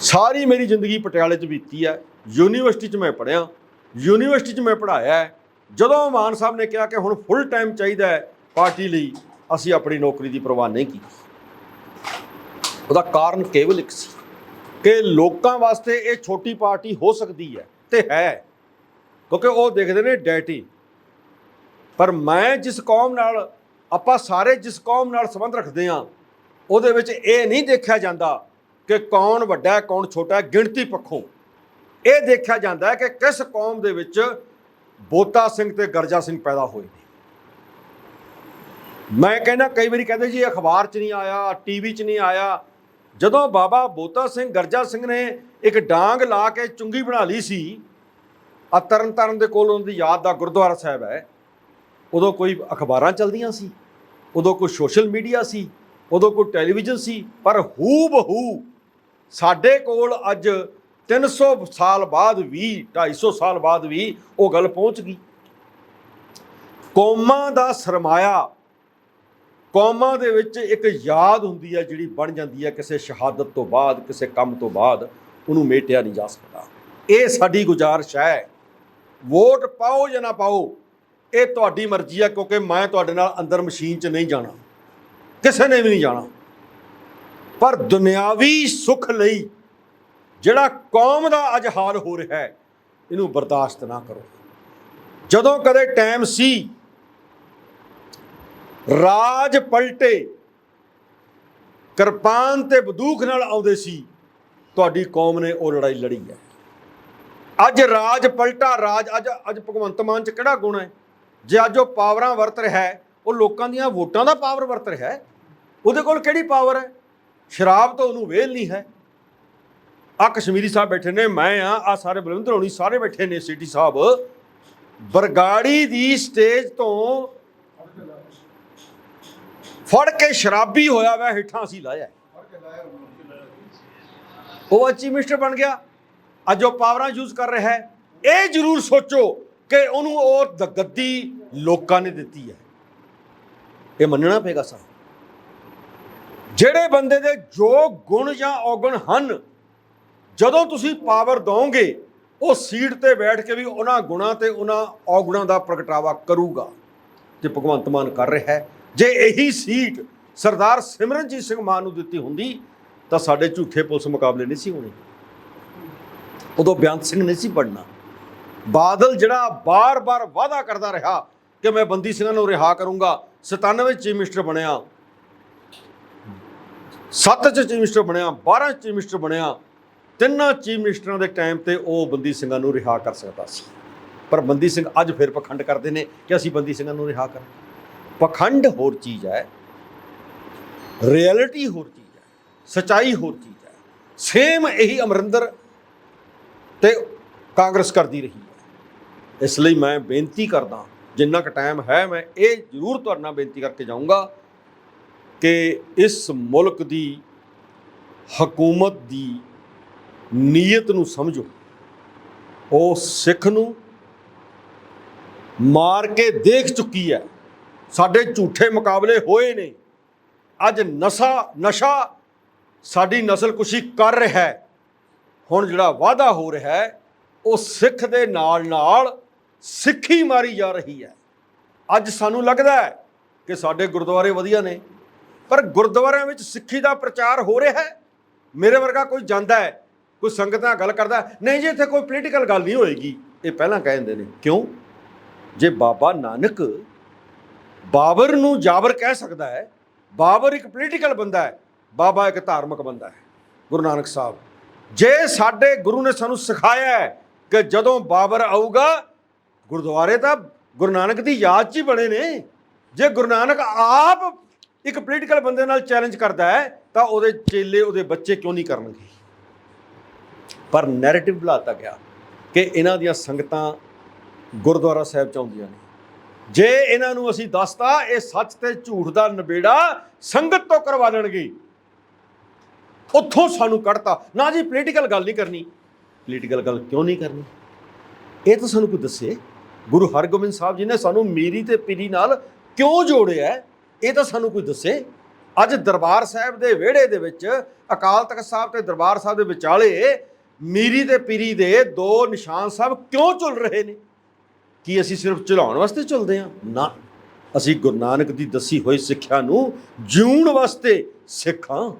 ਸਾਰੀ ਮੇਰੀ ਜ਼ਿੰਦਗੀ ਪਟਿਆਲੇ 'ਚ ਬੀਤੀ ਹੈ, ਯੂਨੀਵਰਸਿਟੀ 'ਚ ਮੈਂ ਪੜ੍ਹਿਆ, ਯੂਨੀਵਰਸਿਟੀ 'ਚ ਮੈਂ ਪੜ੍ਹਾਇਆ ਜਦੋਂ ਮਾਨ ਸਾਹਿਬ ਨੇ ਕਿਹਾ ਕਿ ਹੁਣ ਫੁੱਲ ਟਾਈਮ ਚਾਹੀਦਾ ਹੈ ਪਾਰਟੀ ਲਈ, ਅਸੀਂ ਆਪਣੀ ਨੌਕਰੀ ਦੀ ਪਰਵਾਹ ਨਹੀਂ ਕੀਤੀ। ਉਹਦਾ ਕਾਰਨ ਕੇਵਲ ਇੱਕ ਸੀ ਕਿ ਲੋਕਾਂ ਵਾਸਤੇ ਇਹ ਛੋਟੀ ਪਾਰਟੀ ਹੋ ਸਕਦੀ ਹੈ ਤੇ ਹੈ। ਕਿਉਂਕਿ ਉਹ ਦੇਖਦੇ ਨੇ ਡੈਟੀ। ਪਰ ਮੈਂ ਜਿਸ ਕੌਮ ਨਾਲ, ਆਪਾਂ ਸਾਰੇ ਜਿਸ ਕੌਮ ਨਾਲ ਸੰਬੰਧ ਰੱਖਦੇ ਹਾਂ, ਉਹਦੇ ਵਿੱਚ ਇਹ ਨਹੀਂ ਦੇਖਿਆ ਜਾਂਦਾ ਕਿ ਕੌਣ ਵੱਡਾ ਹੈ, ਕੌਣ ਛੋਟਾ ਹੈ, ਗਿਣਤੀ ਪੱਖੋਂ। ਇਹ ਦੇਖਿਆ ਜਾਂਦਾ ਹੈ ਕਿ ਕਿਸ ਕੌਮ ਦੇ ਵਿੱਚ ਬੋਤਾ ਸਿੰਘ ਤੇ ਗਰਜਾ ਸਿੰਘ ਪੈਦਾ ਹੋਏ ਨੇ। ਮੈਂ ਕਹਿੰਦਾ ਕਈ ਵਾਰੀ ਕਹਿੰਦੇ ਜੀ, ਅਖਬਾਰ 'ਚ ਨਹੀਂ ਆਇਆ, ਟੀਵੀ 'ਚ ਨਹੀਂ ਆਇਆ। ਜਦੋਂ ਬਾਬਾ ਬੋਤਾ ਸਿੰਘ, ਗਰਜਾ ਸਿੰਘ ਨੇ ਇੱਕ ਡਾਂਗ ਲਾ ਕੇ ਚੁੰਗੀ ਬਣਾ ਲਈ ਸੀ ਆ ਤਰਨ ਤਾਰਨ ਦੇ ਕੋਲ ਉਹਨਾਂ ਦੀ ਯਾਦ ਦਾ ਗੁਰਦੁਆਰਾ ਸਾਹਿਬ ਹੈ। ਉਦੋਂ ਕੋਈ ਅਖਬਾਰਾਂ ਚੱਲਦੀਆਂ ਸੀ, ਉਦੋਂ ਕੋਈ ਸੋਸ਼ਲ ਮੀਡੀਆ ਸੀ, ਉਦੋਂ ਕੋਈ ਟੈਲੀਵਿਜ਼ਨ ਸੀ, ਪਰ ਹੂ ਬਹੂ ਸਾਡੇ ਕੋਲ ਅੱਜ 300 ਸਾਲ ਬਾਅਦ ਵੀ 250 ਸਾਲ ਬਾਅਦ ਵੀ ਉਹ ਗੱਲ ਪਹੁੰਚ ਗਈ। ਕੌਮਾਂ ਦਾ ਸਰਮਾਇਆ, ਕੌਮਾਂ ਦੇ ਵਿੱਚ ਇੱਕ ਯਾਦ ਹੁੰਦੀ ਹੈ ਜਿਹੜੀ ਬਣ ਜਾਂਦੀ ਹੈ ਕਿਸੇ ਸ਼ਹਾਦਤ ਤੋਂ ਬਾਅਦ, ਕਿਸੇ ਕੰਮ ਤੋਂ ਬਾਅਦ, ਉਹਨੂੰ ਮੇਟਿਆ ਨਹੀਂ ਜਾ ਸਕਦਾ। ਇਹ ਸਾਡੀ ਗੁਜ਼ਾਰਿਸ਼ ਹੈ। ਵੋਟ ਪਾਓ ਜਾਂ ਨਾ ਪਾਓ, ਇਹ ਤੁਹਾਡੀ ਮਰਜ਼ੀ ਹੈ ਕਿਉਂਕਿ ਮੈਂ ਤੁਹਾਡੇ ਨਾਲ ਅੰਦਰ ਮਸ਼ੀਨ 'ਚ ਨਹੀਂ ਜਾਣਾ। ਕਿਸੇ ਨੇ ਵੀ ਨਹੀਂ ਜਾਣਾ। ਪਰ ਦੁਨਿਆਵੀ ਸੁੱਖ ਲਈ ਜਿਹੜਾ ਕੌਮ ਦਾ ਅੱਜ ਹਾਲ ਹੋ ਰਿਹਾ ਹੈ, ਇਹਨੂੰ ਬਰਦਾਸ਼ਤ ਨਾ ਕਰੋ। ਜਦੋਂ ਕਦੇ ਟਾਈਮ ਸੀ, ਰਾਜ ਪਲਟੇ, ਕਿਰਪਾਨ ਤੇ ਬੰਦੂਕ ਨਾਲ ਆਉਂਦੇ ਸੀ, ਤੁਹਾਡੀ ਕੌਮ ਨੇ ਉਹ ਲੜਾਈ ਲੜੀ ਹੈ। ਅੱਜ ਰਾਜ ਪਲਟਾ ਰਾਜ, ਅੱਜ ਅੱਜ ਭਗਵੰਤ ਮਾਨ ਚ ਕਿਹੜਾ ਗੁਣ ਹੈ? ਜੇ ਅੱਜ ਉਹ ਪਾਵਰਾਂ ਵਰਤ ਰਿਹਾ ਹੈ, ਉਹ ਲੋਕਾਂ ਦੀਆਂ ਵੋਟਾਂ ਦਾ ਪਾਵਰ ਵਰਤ ਰਿਹਾ ਹੈ, ਉਹਦੇ ਕੋਲ ਕਿਹੜੀ ਪਾਵਰ ਹੈ? ਸ਼ਰਾਬ ਤੋਂ ਉਹਨੂੰ ਵੇਲ ਨਹੀਂ ਹੈ। ਆ ਕਸ਼ਮੀਰੀ ਸਾਹਿਬ ਬੈਠੇ ਨੇ, ਮੈਂ ਆ ਆ ਸਾਰੇ ਬਲਵਿੰਦਰ ਹੋਣੀ ਸਾਰੇ ਬੈਠੇ ਨੇ ਸਿਟੀ ਸਾਹਿਬ। ਬਰਗਾੜੀ ਦੀ ਸਟੇਜ ਤੋਂ ਫੜ ਕੇ ਸ਼ਰਾਬੀ ਹੋਇਆ ਵਾ, ਹੇਠਾਂ ਅਸੀਂ ਲਾਇਆ ਉਹ ਅਚੀਵ ਮਿਨਿਸਟਰ ਬਣ ਗਿਆ। ਅੱਜ ਉਹ ਪਾਵਰਾਂ ਯੂਜ਼ ਕਰ ਰਿਹਾ ਹੈ। ਇਹ ਜ਼ਰੂਰ ਸੋਚੋ ਕਿ ਉਹਨੂੰ ਉਹ ਦ- ਗੱਦੀ ਲੋਕਾਂ ਨੇ ਦਿੱਤੀ ਹੈ। ਇਹ ਮੰਨਣਾ ਪਏਗਾ ਸਾਨੂੰ। ਜਿਹੜੇ ਬੰਦੇ ਦੇ ਜੋ ਗੁਣ ਜਾਂ ਔਗਣ ਹਨ, ਜਦੋਂ ਤੁਸੀਂ ਪਾਵਰ ਦੋਗੇ ਉਹ ਸੀਟ ਤੇ ਬੈਠ ਕੇ ਵੀ ਉਹਨਾਂ ਗੁਣਾਂ ਤੇ ਉਹਨਾਂ ਔਗੁਣਾਂ ਦਾ ਪ੍ਰਗਟਾਵਾ ਕਰੂਗਾ। ਤੇ ਭਗਵੰਤ ਮਾਨ ਕਰ ਰਿਹਾ ਹੈ। ਜੇ ਇਹੀ ਸੀਟ ਸਰਦਾਰ ਸਿਮਰਨਜੀਤ ਸਿੰਘ ਮਾਨ ਨੂੰ ਦਿੱਤੀ ਹੁੰਦੀ, ਤਾਂ ਸਾਡੇ ਝੂਠੇ ਪੁਲਿਸ ਮੁਕਾਬਲੇ ਨਹੀਂ ਸੀ ਹੋਣੇ। ਉਦੋਂ ਬਿਆੰਤ ਸਿੰਘ ਨਹੀਂ ਸੀ ਬਣਨਾ ਬਾਦਲ ਜਿਹੜਾ ਬਾਰ-ਬਾਰ ਵਾਅਦਾ ਕਰਦਾ ਰਿਹਾ ਕਿ ਮੈਂ ਬੰਦੀ ਸਿੰਘਾਂ ਨੂੰ ਰਿਹਾ ਕਰੂੰਗਾ 97 ਚੀਫ ਮਿਨਿਸਟਰ ਬਣਿਆ। 7 ਚ ਚੀਫ ਮਿਨਿਸਟਰ ਬਣਿਆ 12 ਚ ਚੀਫ ਮਿਨਿਸਟਰ ਬਣਿਆ। ਤਿੰਨਾਂ ਚੀਫ ਮਿਨਿਸਟਰਾਂ ਦੇ ਟਾਈਮ ਤੇ ਉਹ ਬੰਦੀ ਸਿੰਘਾਂ ਨੂੰ ਰਿਹਾ ਕਰ ਸਕਦਾ ਸੀ। ਪਰ ਬੰਦੀ ਸਿੰਘ ਅੱਜ ਫਿਰ ਪਖੰਡ ਕਰਦੇ ਨੇ ਕਿ ਅਸੀਂ ਬੰਦੀ ਸਿੰਘਾਂ ਨੂੰ ਰਿਹਾ ਕਰਾਂ। ਪਖੰਡ ਹੋਰ ਚੀਜ਼ ਹੈ, ਰਿਐਲਿਟੀ ਹੋਰ ਚੀਜ਼ ਹੈ, ਸਚਾਈ ਹੋਰ ਚੀਜ਼ ਹੈ। ਸੇਮ ਇਹੀ ਅਮਰਿੰਦਰ ਤੇ ਕਾਂਗਰਸ ਕਰਦੀ ਰਹੀ ਹੈ। ਇਸ ਲਈ ਮੈਂ ਬੇਨਤੀ ਕਰਦਾ, ਜਿੰਨਾ ਕੁ ਟਾਈਮ ਹੈ, ਮੈਂ ਇਹ ਜ਼ਰੂਰ ਤੁਹਾਡੇ ਨਾਲ ਬੇਨਤੀ ਕਰਕੇ ਜਾਊਂਗਾ ਕਿ ਇਸ ਮੁਲਕ ਦੀ ਹਕੂਮਤ ਦੀ ਨੀਅਤ ਨੂੰ ਸਮਝੋ। ਉਹ ਸਿੱਖ ਨੂੰ ਮਾਰ ਕੇ ਦੇਖ ਚੁੱਕੀ ਹੈ। ਸਾਡੇ ਝੂਠੇ ਮੁਕਾਬਲੇ ਹੋਏ ਨੇ। ਅੱਜ ਨਸ਼ਾ ਨਸ਼ਾ ਸਾਡੀ ਨਸਲਕੁਸ਼ੀ ਕਰ ਰਿਹਾ ਹੈ। ਹੁਣ ਜਿਹੜਾ ਵਾਅਦਾ ਹੋ ਰਿਹਾ ਹੈ, ਉਹ ਸਿੱਖ ਦੇ ਨਾਲ ਨਾਲ ਸਿੱਖੀ ਮਾਰੀ ਜਾ ਰਹੀ ਹੈ। ਅੱਜ ਸਾਨੂੰ ਲੱਗਦਾ ਹੈ ਕਿ ਸਾਡੇ ਗੁਰਦੁਆਰੇ ਵਧੀਆ ਨੇ, ਪਰ ਗੁਰਦੁਆਰਿਆਂ ਵਿੱਚ ਸਿੱਖੀ ਦਾ ਪ੍ਰਚਾਰ ਹੋ ਰਿਹਾ ਹੈ। ਮੇਰੇ ਵਰਗਾ ਕੋਈ ਜਾਂਦਾ ਹੈ, ਕੋਈ ਸੰਗਤ ਨਾਲ ਗੱਲ ਕਰਦਾ ਨਹੀਂ ਜੀ, ਇੱਥੇ ਕੋਈ ਪੋਲੀਟੀਕਲ ਗੱਲ ਨਹੀਂ ਹੋਏਗੀ। ਇਹ ਪਹਿਲਾਂ ਕਹਿ ਦਿੰਦੇ ਨੇ। ਕਿਉਂ? ਜੇ ਬਾਬਾ ਨਾਨਕ ਬਾਬਰ ਨੂੰ ਜਾਬਰ ਕਹਿ ਸਕਦਾ ਹੈ, ਬਾਬਰ ਇੱਕ ਪੋਲੀਟੀਕਲ ਬੰਦਾ ਹੈ, ਬਾਬਾ ਇੱਕ ਧਾਰਮਿਕ ਬੰਦਾ ਹੈ, ਗੁਰੂ ਨਾਨਕ ਸਾਹਿਬ। ਜੇ ਸਾਡੇ ਗੁਰੂ ਨੇ ਸਾਨੂੰ ਸਿਖਾਇਆ ਹੈ ਕਿ ਜਦੋਂ ਬਾਬਰ ਆਊਗਾ, ਗੁਰਦੁਆਰੇ ਤਾਂ ਗੁਰੂ ਨਾਨਕ ਦੀ ਯਾਦ 'ਚ ਹੀ ਬਣੇ ਨੇ। ਜੇ ਗੁਰੂ ਨਾਨਕ ਆਪ ਇੱਕ ਪੋਲੀਟੀਕਲ ਬੰਦੇ ਨਾਲ ਚੈਲੰਜ ਕਰਦਾ ਹੈ, ਤਾਂ ਉਹਦੇ ਚੇਲੇ, ਉਹਦੇ ਬੱਚੇ ਕਿਉਂ ਨਹੀਂ ਕਰਨਗੇ? ਪਰ ਨੈਰੇਟਿਵ ਬੁਲਾਤਾ ਗਿਆ ਕਿ ਇਹਨਾਂ ਦੀਆਂ ਸੰਗਤਾਂ ਗੁਰਦੁਆਰਾ ਸਾਹਿਬ ਚ ਆਉਂਦੀਆਂ ਨੇ। ਜੇ ਇਹਨਾਂ ਨੂੰ ਅਸੀਂ ਦੱਸਤਾ, ਇਹ ਸੱਚ ਤੇ ਝੂਠ ਦਾ ਨਿਬੇੜਾ ਸੰਗਤ ਤੋਂ ਕਰਵਾ ਦੇਣਗੇ। ਉੱਥੋਂ ਸਾਨੂੰ ਕੱਢਤਾ। ਨਾ ਜੀ ਪੋਲੀਟੀਕਲ ਗੱਲ ਨਹੀਂ ਕਰਨੀ। ਪੋਲੀਟੀਕਲ ਗੱਲ ਕਿਉਂ ਨਹੀਂ ਕਰਨੀ? ਇਹ ਤਾਂ ਸਾਨੂੰ ਕੋਈ ਦੱਸੇ। ਗੁਰੂ ਹਰਗੋਬਿੰਦ ਸਾਹਿਬ ਜੀ ਨੇ ਸਾਨੂੰ ਮੀਰੀ ਤੇ ਪੀਰੀ ਨਾਲ ਕਿਉਂ ਜੋੜਿਆ? ਇਹ ਤਾਂ ਸਾਨੂੰ ਕੋਈ ਦੱਸੇ। ਅੱਜ ਦਰਬਾਰ ਸਾਹਿਬ ਦੇ ਵਿਹੜੇ ਦੇ ਵਿੱਚ ਅਕਾਲ ਤਖਤ ਸਾਹਿਬ ਤੇ ਦਰਬਾਰ ਸਾਹਿਬ ਦੇ ਵਿਚਾਲੇ ਮੀਰੀ ਤੇ ਪੀਰੀ ਦੇ ਦੋ ਨਿਸ਼ਾਨ ਸਾਹਿਬ ਕਿਉਂ ਚੁੱਲ ਰਹੇ ਨੇ? ਕੀ ਅਸੀਂ ਸਿਰਫ ਚਲਾਉਣ ਵਾਸਤੇ ਚੱਲਦੇ ਹਾਂ? ਨਾ। ਅਸੀਂ ਗੁਰੂ ਨਾਨਕ ਦੀ ਦੱਸੀ ਹੋਈ ਸਿੱਖਿਆ ਨੂੰ ਜਿਉਣ ਵਾਸਤੇ ਸਿੱਖਾਂ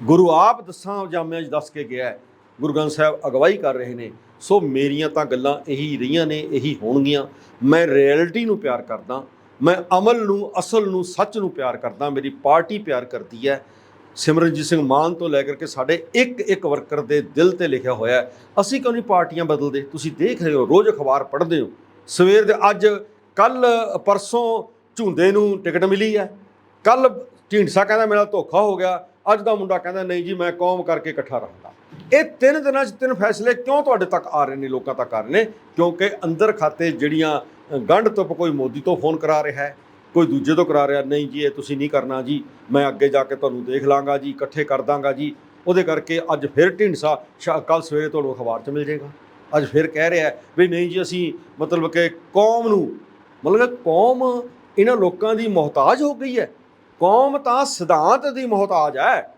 ਗੁਰੂ ਆਪ ਦਸਾਂ ਜਾਮਿਆਂ 'ਚ ਦੱਸ ਕੇ ਗਿਆ ਹੈ, ਗੁਰੂ ਗ੍ਰੰਥ ਸਾਹਿਬ ਅਗਵਾਈ ਕਰ ਰਹੇ ਨੇ, ਸੋ ਮੇਰੀਆਂ ਤਾਂ ਗੱਲਾਂ ਇਹੀ ਰਹੀਆਂ ਨੇ, ਇਹੀ ਹੋਣਗੀਆਂ। ਮੈਂ ਰਿਐਲਿਟੀ ਨੂੰ ਪਿਆਰ ਕਰਦਾ, ਮੈਂ ਅਮਲ ਨੂੰ, ਅਸਲ ਨੂੰ, ਸੱਚ ਨੂੰ ਪਿਆਰ ਕਰਦਾ, ਮੇਰੀ ਪਾਰਟੀ ਪਿਆਰ ਕਰਦੀ ਹੈ। ਸਿਮਰਨਜੀਤ ਸਿੰਘ ਮਾਨ ਤੋਂ ਲੈ ਕਰਕੇ ਸਾਡੇ ਇੱਕ ਇੱਕ ਵਰਕਰ ਦੇ ਦਿਲ ਤੇ ਲਿਖਿਆ ਹੋਇਆ ਹੈ, ਅਸੀਂ ਕਿਉਂ ਨਹੀਂ ਪਾਰਟੀਆਂ ਬਦਲਦੇ? ਤੁਸੀਂ ਦੇਖ ਰਹੇ ਹੋ, ਰੋਜ਼ ਅਖਬਾਰ ਪੜ੍ਹਦੇ ਹੋ। ਸਵੇਰ ਦੇ ਅੱਜ, ਕੱਲ, ਪਰਸੋਂ ਝੁੰਦੇ ਨੂੰ ਟਿਕਟ ਮਿਲੀ ਹੈ, ਕੱਲ ਢੀਂਡਸਾ ਕਹਿੰਦਾ ਮੇਰਾ ਧੋਖਾ ਹੋ ਗਿਆ ਅੱਜ ਦਾ ਮੁੰਡਾ ਕਹਿੰਦਾ, ਨਹੀਂ ਜੀ, ਮੈਂ ਕੌਮ ਕਰਕੇ ਇਕੱਠਾ ਰਹਾਂਗਾ। ਇਹ ਤਿੰਨ ਦਿਨਾਂ 'ਚ ਤਿੰਨ ਫੈਸਲੇ ਕਿਉਂ ਤੁਹਾਡੇ ਤੱਕ ਆ ਰਹੇ ਨੇ, ਲੋਕਾਂ ਤੱਕ ਆ ਰਹੇ ਨੇ? ਕਿਉਂਕਿ ਅੰਦਰ ਖਾਤੇ ਜਿਹੜੀਆਂ ਗੰਢ ਤੋਂ ਕੋਈ ਮੋਦੀ ਤੋਂ ਫੋਨ ਕਰਾ ਰਿਹਾ ਹੈ, ਕੋਈ ਦੂਜੇ ਤੋਂ ਕਰਾ ਰਿਹਾ, ਨਹੀਂ ਜੀ, ਇਹ ਤੁਸੀਂ ਨਹੀਂ ਕਰਨਾ ਜੀ, ਮੈਂ ਅੱਗੇ ਜਾ ਕੇ ਤੁਹਾਨੂੰ ਦੇਖ ਲਾਂਗਾ ਜੀ, ਇਕੱਠੇ ਕਰ ਦਾਂਗਾ ਜੀ। ਉਹਦੇ ਕਰਕੇ ਅੱਜ ਫਿਰ ਢੀਂਡਸਾ ਕੱਲ ਸਵੇਰੇ ਤੁਹਾਨੂੰ ਅਖਬਾਰ 'ਚ ਮਿਲ ਜਾਏਗਾ। ਅੱਜ ਫਿਰ ਕਹਿ ਰਿਹਾ ਵੀ, ਨਹੀਂ ਜੀ, ਅਸੀਂ ਮਤਲਬ ਕਿ ਕੌਮ ਨੂੰ, ਮਤਲਬ ਕੌਮ ਇਹਨਾਂ ਲੋਕਾਂ ਦੀ ਮੁਹਤਾਜ ਹੋ ਗਈ ਹੈ। ਕੌਮ ਤਾਂ ਸਿਧਾਂਤ ਦੀ ਮੁਹਤਾਜ ਹੈ।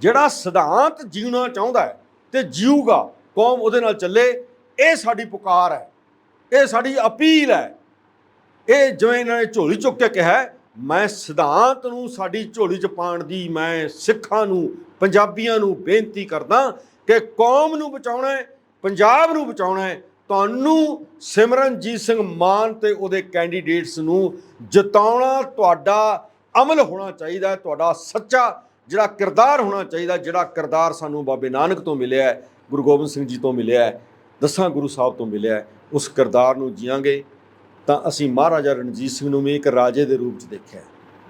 ਜਿਹੜਾ ਸਿਧਾਂਤ ਜੀਉਣਾ ਚਾਹੁੰਦਾ ਹੈ ਤੇ ਜੀਊਗਾ, ਕੌਮ ਉਹਦੇ ਨਾਲ ਚੱਲੇ, ਇਹ ਸਾਡੀ ਪੁਕਾਰ ਹੈ। ਇਹ ਸਾਡੀ ਅਪੀਲ ਹੈ। ਇਹ ਜਿਵੇਂ ਇਹਨਾਂ ਨੇ ਝੋਲੀ ਚੁੱਕ ਕੇ ਕਿਹਾ, ਮੈਂ ਸਿਧਾਂਤ ਨੂੰ ਸਾਡੀ ਝੋਲੀ 'ਚ ਪਾਉਣ ਦੀ, ਮੈਂ ਸਿੱਖਾਂ ਨੂੰ, ਪੰਜਾਬੀਆਂ ਨੂੰ ਬੇਨਤੀ ਕਰਦਾ ਕਿ ਕੌਮ ਨੂੰ ਬਚਾਉਣਾ ਹੈ, ਪੰਜਾਬ ਨੂੰ ਬਚਾਉਣਾ ਹੈ। ਤੁਹਾਨੂੰ ਸਿਮਰਨਜੀਤ ਸਿੰਘ ਮਾਨ ਤੇ ਉਹਦੇ ਕੈਂਡੀਡੇਟਸ ਨੂੰ ਜਿਤਾਉਣਾ ਤੁਹਾਡਾ ਅਮਲ ਹੋਣਾ ਚਾਹੀਦਾ ਤੁਹਾਡਾ ਸੱਚਾ ਜਿਹੜਾ ਕਿਰਦਾਰ ਹੋਣਾ ਚਾਹੀਦਾ, ਜਿਹੜਾ ਕਿਰਦਾਰ ਸਾਨੂੰ ਬਾਬੇ ਨਾਨਕ ਤੋਂ ਮਿਲਿਆ ਹੈ, ਗੁਰੂ ਗੋਬਿੰਦ ਸਿੰਘ ਜੀ ਤੋਂ ਮਿਲਿਆ ਹੈ, ਦਸਾਂ ਗੁਰੂ ਸਾਹਿਬ ਤੋਂ ਮਿਲਿਆ ਹੈ, ਉਸ ਕਿਰਦਾਰ ਨੂੰ ਜੀਵਾਂਗੇ ਤਾਂ ਅਸੀਂ ਮਹਾਰਾਜਾ ਰਣਜੀਤ ਸਿੰਘ ਨੂੰ ਵੀ ਇੱਕ ਰਾਜੇ ਦੇ ਰੂਪ 'ਚ ਦੇਖਿਆ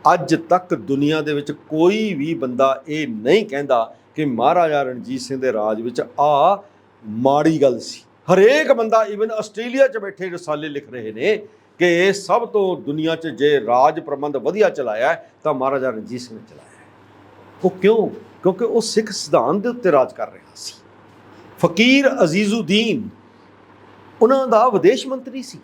ਅੱਜ ਤੱਕ ਦੁਨੀਆ ਦੇ ਵਿੱਚ ਕੋਈ ਵੀ ਬੰਦਾ ਇਹ ਨਹੀਂ ਕਹਿੰਦਾ ਕਿ ਮਹਾਰਾਜਾ ਰਣਜੀਤ ਸਿੰਘ ਦੇ ਰਾਜ ਵਿੱਚ ਆ ਮਾੜੀ ਗੱਲ ਸੀ। ਹਰੇਕ ਬੰਦਾ ਇਵਨ ਆਸਟ੍ਰੇਲੀਆ 'ਚ ਬੈਠੇ ਰਸਾਲੇ ਲਿਖ ਰਹੇ ਨੇ ਕਿ ਸਭ ਤੋਂ ਦੁਨੀਆ 'ਚ ਜੇ ਰਾਜ ਪ੍ਰਬੰਧ ਵਧੀਆ ਚਲਾਇਆ ਤਾਂ ਮਹਾਰਾਜਾ ਰਣਜੀਤ ਸਿੰਘ ਨੇ ਚਲਾਇਆ ਉਹ ਕਿਉਂ? ਕਿਉਂਕਿ ਉਹ ਸਿੱਖ ਸਿਧਾਂਤ ਦੇ ਉੱਤੇ ਰਾਜ ਕਰ ਰਿਹਾ ਸੀ। ਫਕੀਰ ਅਜ਼ੀਜ਼ੁਦੀਨ ਉਹਨਾਂ ਦਾ ਵਿਦੇਸ਼ ਮੰਤਰੀ ਸੀ।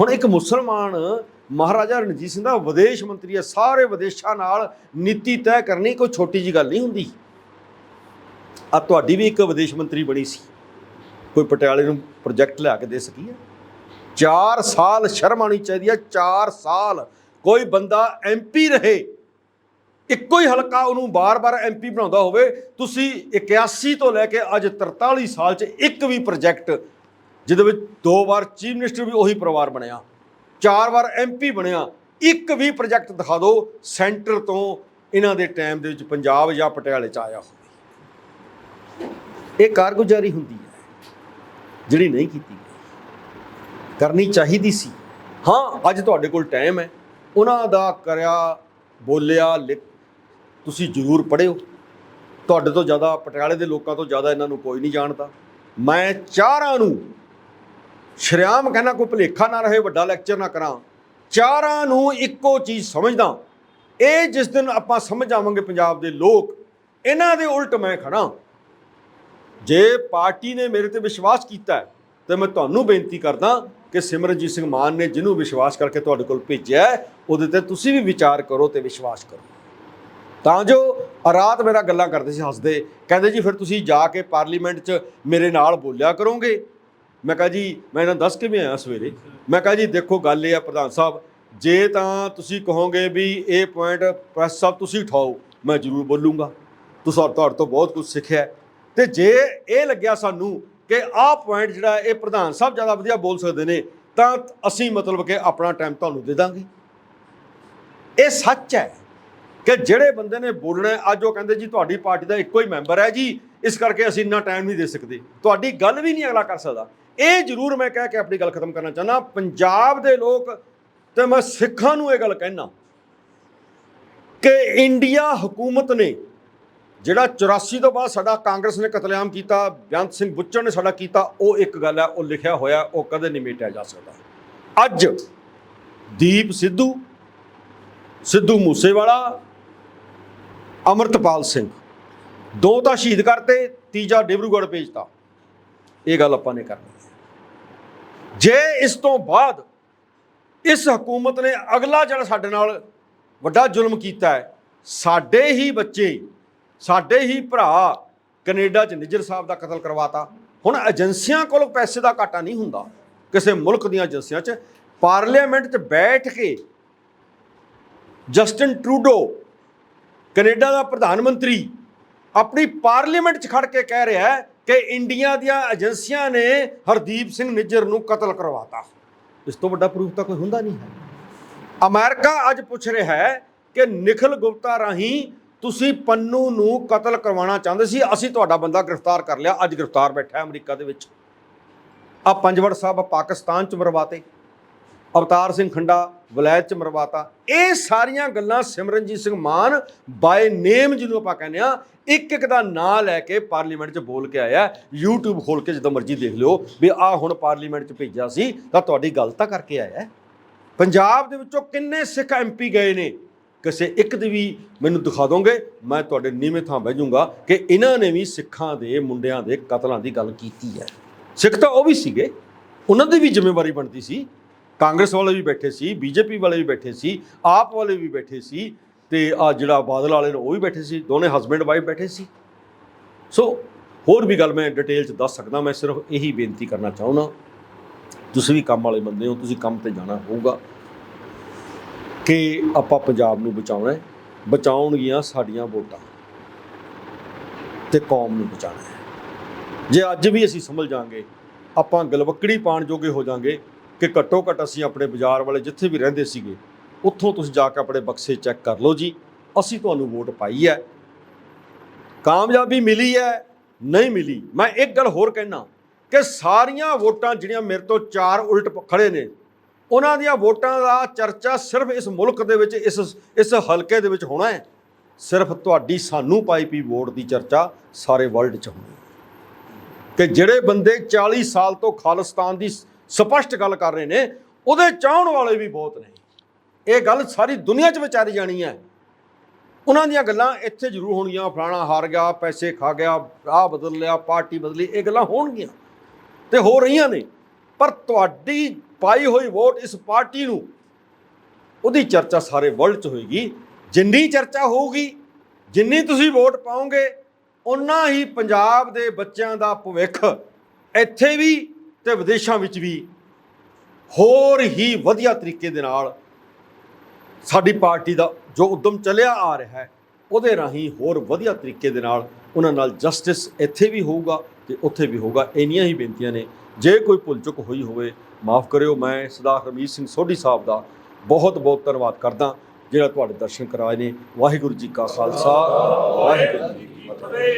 ਹੁਣ ਇੱਕ ਮੁਸਲਮਾਨ ਮਹਾਰਾਜਾ ਰਣਜੀਤ ਸਿੰਘ ਦਾ ਵਿਦੇਸ਼ ਮੰਤਰੀ ਹੈ, ਸਾਰੇ ਵਿਦੇਸ਼ਾਂ ਨਾਲ ਨੀਤੀ ਤੈਅ ਕਰਨੀ ਕੋਈ ਛੋਟੀ ਜੀ ਗੱਲ ਨਹੀਂ ਹੁੰਦੀ। ਆ ਤੁਹਾਡੀ ਵੀ ਇੱਕ ਵਿਦੇਸ਼ ਮੰਤਰੀ ਬਣੀ ਸੀ। ਕੋਈ ਪਟਿਆਲੇ ਨੂੰ ਪ੍ਰੋਜੈਕਟ ਲਿਆ ਕੇ ਦੇ ਸਕੀ ਹੈ 4 ਸਾਲ ਸ਼ਰਮ ਆਉਣੀ ਚਾਹੀਦੀ ਹੈ 4 ਸਾਲ। ਕੋਈ ਬੰਦਾ ਐਮਪੀ ਰਹੇ, ਇੱਕੋ ਹੀ ਹਲਕਾ ਉਹਨੂੰ ਬਾਰ-ਬਾਰ ਐਮਪੀ ਬਣਾਉਂਦਾ ਹੋਵੇ, ਤੁਸੀਂ 81 ਤੋਂ ਲੈ ਕੇ ਅੱਜ 43 ਸਾਲ 'ਚ ਇੱਕ ਵੀ ਪ੍ਰੋਜੈਕਟ ਜਿਹਦੇ ਵਿੱਚ ਦੋ ਵਾਰ ਚੀਫ ਮਿਨਿਸਟਰ ਵੀ ਉਹੀ ਪਰਿਵਾਰ ਬਣਿਆ, ਚਾਰ ਵਾਰ ਐਮਪੀ ਬਣਿਆ, ਇੱਕ ਵੀ ਪ੍ਰੋਜੈਕਟ ਦਿਖਾ ਦਿਓ, ਸੈਂਟਰ ਤੋਂ ਇਹਨਾਂ ਦੇ ਟਾਈਮ ਦੇ ਵਿੱਚ ਪੰਜਾਬ ਜਾਂ ਪਟਿਆਲੇ 'ਚ ਆਇਆ ਹੋਵੇ। ਇਹ ਕਾਰਗੁਜ਼ਾਰੀ ਹੁੰਦੀ ਹੈ, ਜਿਹੜੀ ਨਹੀਂ ਕੀਤੀ ਕਰਨੀ ਚਾਹੀਦੀ ਸੀ। ਹਾਂ ਅੱਜ ਤੁਹਾਡੇ ਕੋਲ ਟਾਈਮ ਹੈ। ਉਹਨਾਂ ਦਾ ਕਰਿਆ ਬੋਲਿਆ ਲਿਖ ਤੁਸੀਂ ਜ਼ਰੂਰ ਪੜ੍ਹਿਓ। ਤੁਹਾਡੇ ਤੋਂ ਜ਼ਿਆਦਾ ਪਟਿਆਲੇ ਦੇ ਲੋਕਾਂ ਤੋਂ ਜ਼ਿਆਦਾ ਇਹਨਾਂ ਨੂੰ ਕੋਈ ਨਹੀਂ ਜਾਣਦਾ। ਮੈਂ ਚਾਰਾਂ ਨੂੰ ਸ਼ਰਿਆਮ ਕਹਿਣਾ ਕੋਈ ਭੁਲੇਖਾ ਨਾ ਰਹੇ ਵੱਡਾ ਲੈਕਚਰ ਨਾ ਕਰਾਂ। ਚਾਰਾਂ ਨੂੰ ਇੱਕੋ ਚੀਜ਼ ਸਮਝਦਾ। ਇਹ ਜਿਸ ਦਿਨ ਆਪਾਂ ਸਮਝ ਆਵਾਂਗੇ ਪੰਜਾਬ ਦੇ ਲੋਕ ਇਹਨਾਂ ਦੇ ਉਲਟ ਮੈਂ ਖੜਾ ਜੇ ਪਾਰਟੀ ਨੇ ਮੇਰੇ ਤੇ ਵਿਸ਼ਵਾਸ ਕੀਤਾ ਹੈ, ਤੇ ਮੈਂ ਤੁਹਾਨੂੰ ਬੇਨਤੀ ਕਰਦਾ ਕਿ ਸਿਮਰਨਜੀਤ ਸਿੰਘ ਮਾਨ ਨੇ ਜਿਹਨੂੰ ਵਿਸ਼ਵਾਸ ਕਰਕੇ ਤੁਹਾਡੇ ਕੋਲ ਭੇਜਿਆ ਉਹਦੇ ਤੇ ਤੁਸੀਂ ਵੀ ਵਿਚਾਰ ਕਰੋ ਤੇ ਵਿਸ਼ਵਾਸ ਕਰੋ। ਤਾਂ ਜੋ ਰਾਤ ਮੇਰਾ ਗੱਲਾਂ ਕਰਦੇ ਸੀ, ਹੱਸਦੇ। ਕਹਿੰਦੇ ਜੀ, ਫਿਰ ਤੁਸੀਂ ਜਾ ਕੇ ਪਾਰਲੀਮੈਂਟ 'ਚ ਮੇਰੇ ਨਾਲ ਬੋਲਿਆ ਕਰੋਗੇ? ਮੈਂ ਕਹਾ ਜੀ, ਮੈਂ ਇਹਨਾਂ ਨੂੰ ਦੱਸ ਕੇ ਵੀ ਆਇਆ ਸਵੇਰੇ। ਮੈਂ ਕਹਾ ਜੀ, ਦੇਖੋ, ਗੱਲ ਇਹ ਆ ਪ੍ਰਧਾਨ ਸਾਹਿਬ, ਜੇ ਤਾਂ ਤੁਸੀਂ ਕਹੋਗੇ ਵੀ ਇਹ ਪੁਆਇੰਟ ਪ੍ਰੈਸ ਸਾਹਿਬ ਤੁਸੀਂ ਉਠਾਓ, ਮੈਂ ਜ਼ਰੂਰ ਬੋਲੂੰਗਾ। ਤੁਸੀਂ ਤੁਹਾਡੇ ਤੋਂ ਬਹੁਤ ਕੁਝ ਸਿੱਖਿਆ ਹੈ। ਤੇ ਜੇ ਇਹ ਲੱਗਿਆ ਸਾਨੂੰ ਕਿ ਆਹ ਪੁਆਇੰਟ ਜਿਹੜਾ ਇਹ ਪ੍ਰਧਾਨ ਸਾਹਿਬ ਜ਼ਿਆਦਾ ਵਧੀਆ ਬੋਲ ਸਕਦੇ ਨੇ, ਤਾਂ ਅਸੀਂ ਮਤਲਬ ਕਿ ਆਪਣਾ ਟਾਈਮ ਤੁਹਾਨੂੰ ਦੇ ਦਾਂਗੇ। ਇਹ ਸੱਚ ਹੈ ਕਿ ਜਿਹੜੇ ਬੰਦੇ ਨੇ ਬੋਲਣਾ ਅੱਜ ਉਹ ਕਹਿੰਦੇ ਜੀ ਤੁਹਾਡੀ ਪਾਰਟੀ ਦਾ ਇੱਕੋ ਹੀ ਮੈਂਬਰ ਹੈ ਜੀ, ਇਸ ਕਰਕੇ ਅਸੀਂ ਇੰਨਾ ਟਾਈਮ ਨਹੀਂ ਦੇ ਸਕਦੇ। ਤੁਹਾਡੀ ਗੱਲ ਵੀ ਨਹੀਂ ਅਗਲਾ ਕਰ ਸਕਦਾ। ਇਹ ਜ਼ਰੂਰ ਮੈਂ ਕਹਿ ਕੇ ਆਪਣੀ ਗੱਲ ਖਤਮ ਕਰਨਾ ਚਾਹੁੰਦਾ, ਪੰਜਾਬ ਦੇ ਲੋਕ, ਤੇ ਮੈਂ ਸਿੱਖਾਂ ਨੂੰ ਇਹ ਗੱਲ ਕਹਿਣਾ ਕਿ ਇੰਡੀਆ ਹਕੂਮਤ ਨੇ ਜਿਹੜਾ 84 ਤੋਂ ਬਾਅਦ ਸਾਡਾ ਕਾਂਗਰਸ ਨੇ ਕਤਲੇਆਮ ਕੀਤਾ ਬੇਅੰਤ ਸਿੰਘ ਬੁੱਚੜ ਨੇ ਸਾਡਾ ਕੀਤਾ, ਉਹ ਇੱਕ ਗੱਲ ਹੈ, ਉਹ ਲਿਖਿਆ ਹੋਇਆ, ਉਹ ਕਦੇ ਨਹੀਂ ਮੇਟਿਆ ਜਾ ਸਕਦਾ। ਅੱਜ ਦੀਪ ਸਿੱਧੂ ਸਿੱਧੂ ਮੂਸੇਵਾਲਾ, ਅਮਰਤਪਾਲ ਸਿੰਘ, ਦੋ ਤਾਂ ਸ਼ਹੀਦ ਕਰਤੇ, ਤੀਜਾ ਡਿਬਰੂਗੜ੍ਹ ਭੇਜਤਾ। ਇਹ ਗੱਲ ਆਪਾਂ ਨੇ ਕਰਨੀ ਜੇ ਇਸ ਤੋਂ ਬਾਅਦ ਇਸ ਹਕੂਮਤ ਨੇ ਅਗਲਾ ਜਿਹੜਾ ਸਾਡੇ ਨਾਲ ਵੱਡਾ ਜ਼ੁਲਮ ਕੀਤਾ ਹੈ, ਸਾਡੇ ਹੀ ਬੱਚੇ ਸਾਡੇ ਹੀ ਭਰਾ ਕੈਨੇਡਾ 'ਚ ਨਿਜਰ ਸਾਹਿਬ ਦਾ ਕਤਲ ਕਰਵਾਤਾ। ਹੁਣ ਏਜੰਸੀਆਂ ਕੋਲ ਪੈਸੇ ਦਾ ਘਾਟਾ ਨਹੀਂ ਹੁੰਦਾ। ਕਿਸੇ ਮੁਲਕ ਦੀਆਂ ਏਜੰਸੀਆਂ 'ਚ ਪਾਰਲੀਮੈਂਟ 'ਚ ਬੈਠ ਕੇ ਜਸਟਿਨ ਟਰੂਡੋ, ਕੈਨੇਡਾ ਦਾ ਪ੍ਰਧਾਨ ਮੰਤਰੀ, ਆਪਣੀ ਪਾਰਲੀਮੈਂਟ 'ਚ ਖੜ ਕੇ ਕਹਿ ਰਿਹਾ ਹੈ ਕਿ ਇੰਡੀਆ ਦੀਆਂ ਏਜੰਸੀਆਂ ਨੇ ਹਰਦੀਪ ਸਿੰਘ ਨਿੱਜਰ ਨੂੰ ਕਤਲ ਕਰਵਾਤਾ। ਇਸ ਤੋਂ ਵੱਡਾ ਪ੍ਰੂਫ ਤਾਂ ਕੋਈ ਹੁੰਦਾ ਨਹੀਂ ਹੈ। ਅਮਰੀਕਾ ਅੱਜ ਪੁੱਛ ਰਿਹਾ ਹੈ ਕਿ ਨਿਖਲ ਗੁਪਤਾ ਰਾਹੀਂ ਤੁਸੀਂ ਪੰਨੂ ਨੂੰ ਕਤਲ ਕਰਵਾਉਣਾ ਚਾਹੁੰਦੇ ਸੀ, ਅਸੀਂ ਤੁਹਾਡਾ ਬੰਦਾ ਗ੍ਰਿਫਤਾਰ ਕਰ ਲਿਆ, ਅੱਜ ਗ੍ਰਿਫਤਾਰ ਬੈਠਾ ਅਮਰੀਕਾ ਦੇ ਵਿੱਚ। ਆ ਪੰਜਵੜ ਸਾਹਿਬ ਪਾਕਿਸਤਾਨ ਚ ਮਰਵਾਤੇ, ਅਵਤਾਰ ਸਿੰਘ ਖੰਡਾ ਵਲਾਇਤ ਚ ਮਰਵਾਤਾ। ਇਹ ਸਾਰੀਆਂ ਗੱਲਾਂ ਸਿਮਰਨਜੀਤ ਸਿੰਘ ਮਾਨ ਬਾਏ ਨੇਮ ਜਿਹਨੂੰ ਆਪਾਂ ਕਹਿੰਦੇ ਆ ਇੱਕ ਇੱਕ ਦਾ ਨਾਂ ਲੈ ਕੇ ਪਾਰਲੀਮੈਂਟ 'ਚ ਬੋਲ ਕੇ ਆਇਆ। YouTube ਖੋਲ ਕੇ ਜਦੋਂ ਮਰਜ਼ੀ ਦੇਖ ਲਿਓ ਵੀ ਆ ਹੁਣ ਪਾਰਲੀਮੈਂਟ 'ਚ ਭੇਜਿਆ ਸੀ, ਤਾਂ ਤੁਹਾਡੀ ਗੱਲ ਤਾਂ ਕਰਕੇ ਆਇਆ ਪੰਜਾਬ ਦੇ ਵਿੱਚੋਂ ਕਿੰਨੇ ਸਿੱਖ ਐਮਪੀ ਗਏ ਨੇ? ਕਿਸੇ ਇੱਕ ਦੀ ਵੀ ਮੈਨੂੰ ਦਿਖਾ ਦੋਗੇ, ਮੈਂ ਤੁਹਾਡੇ ਨੀਵੇਂ ਥਾਂ ਬਹਿ ਜਾਊਂਗਾ ਕਿ ਇਹਨਾਂ ਨੇ ਵੀ ਸਿੱਖਾਂ ਦੇ, ਮੁੰਡਿਆਂ ਦੇ ਕਤਲਾਂ ਦੀ ਗੱਲ ਕੀਤੀ ਹੈ। ਸਿੱਖ ਤਾਂ ਉਹ ਵੀ ਸੀਗੇ, ਉਹਨਾਂ ਦੀ ਵੀ ਜ਼ਿੰਮੇਵਾਰੀ ਬਣਦੀ ਸੀ। ਕਾਂਗਰਸ ਵਾਲੇ ਵੀ ਬੈਠੇ ਸੀ, ਬੀਜੇਪੀ ਵਾਲੇ ਵੀ ਬੈਠੇ ਸੀ, ਆਪ ਵਾਲੇ ਵੀ ਬੈਠੇ ਸੀ ਤੇ ਆ ਜਿਹੜਾ ਬਾਦਲ ਵਾਲੇ ਨੇ ਉਹ ਵੀ ਬੈਠੇ ਸੀ, ਦੋਨੇ ਹਸਬੰਡ ਵਾਈਫ ਬੈਠੇ ਸੀ। ਸੋ ਹੋਰ ਵੀ ਗੱਲ ਮੈਂ ਡਿਟੇਲ ਚ ਦੱਸ ਸਕਦਾ, ਮੈਂ ਸਿਰਫ ਇਹੀ ਬੇਨਤੀ ਕਰਨਾ ਚਾਹੁੰਦਾ। ਤੁਸੀਂ ਵੀ ਕੰਮ ਵਾਲੇ ਬੰਦੇ ਹੋ, ਤੁਸੀਂ ਕੰਮ ਤੇ ਜਾਣਾ ਹੋਊਗਾ। ਕਿ ਆਪਾਂ ਪੰਜਾਬ ਨੂੰ ਬਚਾਉਣਾ ਹੈ ਬਚਾਉਣਗੀਆਂ ਸਾਡੀਆਂ ਵੋਟਾਂ। ਤੇ ਕੌਮ ਨੂੰ ਬਚਾਉਣਾ ਹੈ। ਜੇ ਅੱਜ ਵੀ ਅਸੀਂ ਸਮਝ ਜਾਾਂਗੇ, ਆਪਾਂ ਗਲਵੱਕੜੀ ਪਾਣ ਜੋਗੇ ਹੋ ਜਾਾਂਗੇ ਕਿ ਘੱਟੋ ਘੱਟ ਅਸੀਂ ਆਪਣੇ ਬਾਜ਼ਾਰ ਵਾਲੇ ਜਿੱਥੇ ਵੀ ਰਹਿੰਦੇ ਸੀਗੇ, ਉੱਥੋਂ ਤੁਸੀਂ ਜਾ ਕੇ ਆਪਣੇ ਬਕਸੇ ਚੈੱਕ ਕਰ ਲਓ ਜੀ, ਅਸੀਂ ਤੁਹਾਨੂੰ ਵੋਟ ਪਾਈ ਹੈ। ਕਾਮਯਾਬੀ ਮਿਲੀ ਹੈ, ਨਹੀਂ ਮਿਲੀ? ਮੈਂ ਇੱਕ ਗੱਲ ਹੋਰ ਕਹਿਣਾ ਕਿ ਸਾਰੀਆਂ ਵੋਟਾਂ ਜਿਹੜੀਆਂ ਮੇਰੇ ਤੋਂ ਚਾਰ ਉਲਟ ਖੜੇ ਨੇ ਉਹਨਾਂ ਦੀਆਂ ਵੋਟਾਂ ਦਾ ਚਰਚਾ ਸਿਰਫ ਇਸ ਮੁਲਕ ਦੇ ਵਿੱਚ, ਇਸ ਇਸ ਹਲਕੇ ਦੇ ਵਿੱਚ ਹੋਣਾ ਹੈ। ਸਿਰਫ ਤੁਹਾਡੀ ਸਾਨੂੰ ਪਾਈ ਪਈ ਵੋਟ ਦੀ ਚਰਚਾ ਸਾਰੇ ਵਰਲਡ 'ਚ ਹੋਣੀ ਕਿ ਜਿਹੜੇ ਬੰਦੇ 40 ਸਾਲ ਤੋਂ ਖਾਲਿਸਤਾਨ ਦੀ ਸਪਸ਼ਟ ਗੱਲ ਕਰ ਰਹੇ ਨੇ, ਉਹਦੇ ਚਾਹਣ ਵਾਲੇ ਵੀ ਬਹੁਤ ਨੇ। ਇਹ ਗੱਲ ਸਾਰੀ ਦੁਨੀਆ 'ਚ ਵਿਚਾਰੀ ਜਾਣੀ ਹੈ। ਉਹਨਾਂ ਦੀਆਂ ਗੱਲਾਂ ਇੱਥੇ ਜ਼ਰੂਰ ਹੋਣਗੀਆਂ, ਫਲਾਣਾ ਹਾਰ ਗਿਆ, ਪੈਸੇ ਖਾ ਗਿਆ, ਰਾਹ ਬਦਲ ਲਿਆ, ਪਾਰਟੀ ਬਦਲੀ, ਇਹ ਗੱਲਾਂ ਹੋਣਗੀਆਂ ਤੇ ਹੋ ਰਹੀਆਂ ਨੇ। ਪਰ ਤੁਹਾਡੀ ਪਾਈ ਹੋਈ ਵੋਟ ਇਸ ਪਾਰਟੀ ਨੂੰ, ਉਹਦੀ ਚਰਚਾ ਸਾਰੇ ਵਰਲਡ 'ਚ ਹੋਏਗੀ। ਜਿੰਨੀ ਚਰਚਾ ਹੋਊਗੀ, ਜਿੰਨੀ ਤੁਸੀਂ ਵੋਟ ਪਾਓਗੇ ਉਨਾ ਹੀ ਪੰਜਾਬ ਦੇ ਬੱਚਿਆਂ ਦਾ ਭਵਿੱਖ ਇੱਥੇ ਵੀ ਤੇ ਵਿਦੇਸ਼ਾਂ ਵਿੱਚ ਵੀ ਹੋਰ ਹੀ ਵਧੀਆ ਤਰੀਕੇ ਦੇ ਨਾਲ ਸਾਡੀ ਪਾਰਟੀ ਦਾ ਜੋ ਉਦਮ ਚੱਲਿਆ ਆ ਰਿਹਾ ਹੈ, ਉਹਦੇ ਰਾਹੀਂ ਹੋਰ ਵਧੀਆ ਤਰੀਕੇ ਦੇ ਨਾਲ ਉਹਨਾਂ ਨਾਲ ਜਸਟਿਸ ਇੱਥੇ ਵੀ ਹੋਊਗਾ ਤੇ ਉੱਥੇ ਵੀ ਹੋਊਗਾ। ਇੰਨੀਆਂ ਹੀ ਬੇਨਤੀਆਂ ਨੇ। ਜੇ ਕੋਈ ਭੁੱਲ ਚੁੱਕ ਹੋਈ ਹੋਵੇ, ਮਾਫ ਕਰਿਓ, ਮੈਂ ਸਰਦਾਰ ਹਰਮੀਤ ਸਿੰਘ ਸੋਢੀ ਸਾਹਿਬ ਦਾ ਬਹੁਤ ਬਹੁਤ ਧੰਨਵਾਦ ਕਰਦਾ, ਜਿਹੜਾ ਤੁਹਾਡੇ ਦਰਸ਼ਨ ਕਰਾਏ ਨੇ। ਵਾਹਿਗੁਰੂ ਜੀ ਕਾ ਖਾਲਸਾ, ਵਾਹਿਗੁਰੂ ਜੀ ਕੀ ਫਤਿਹ।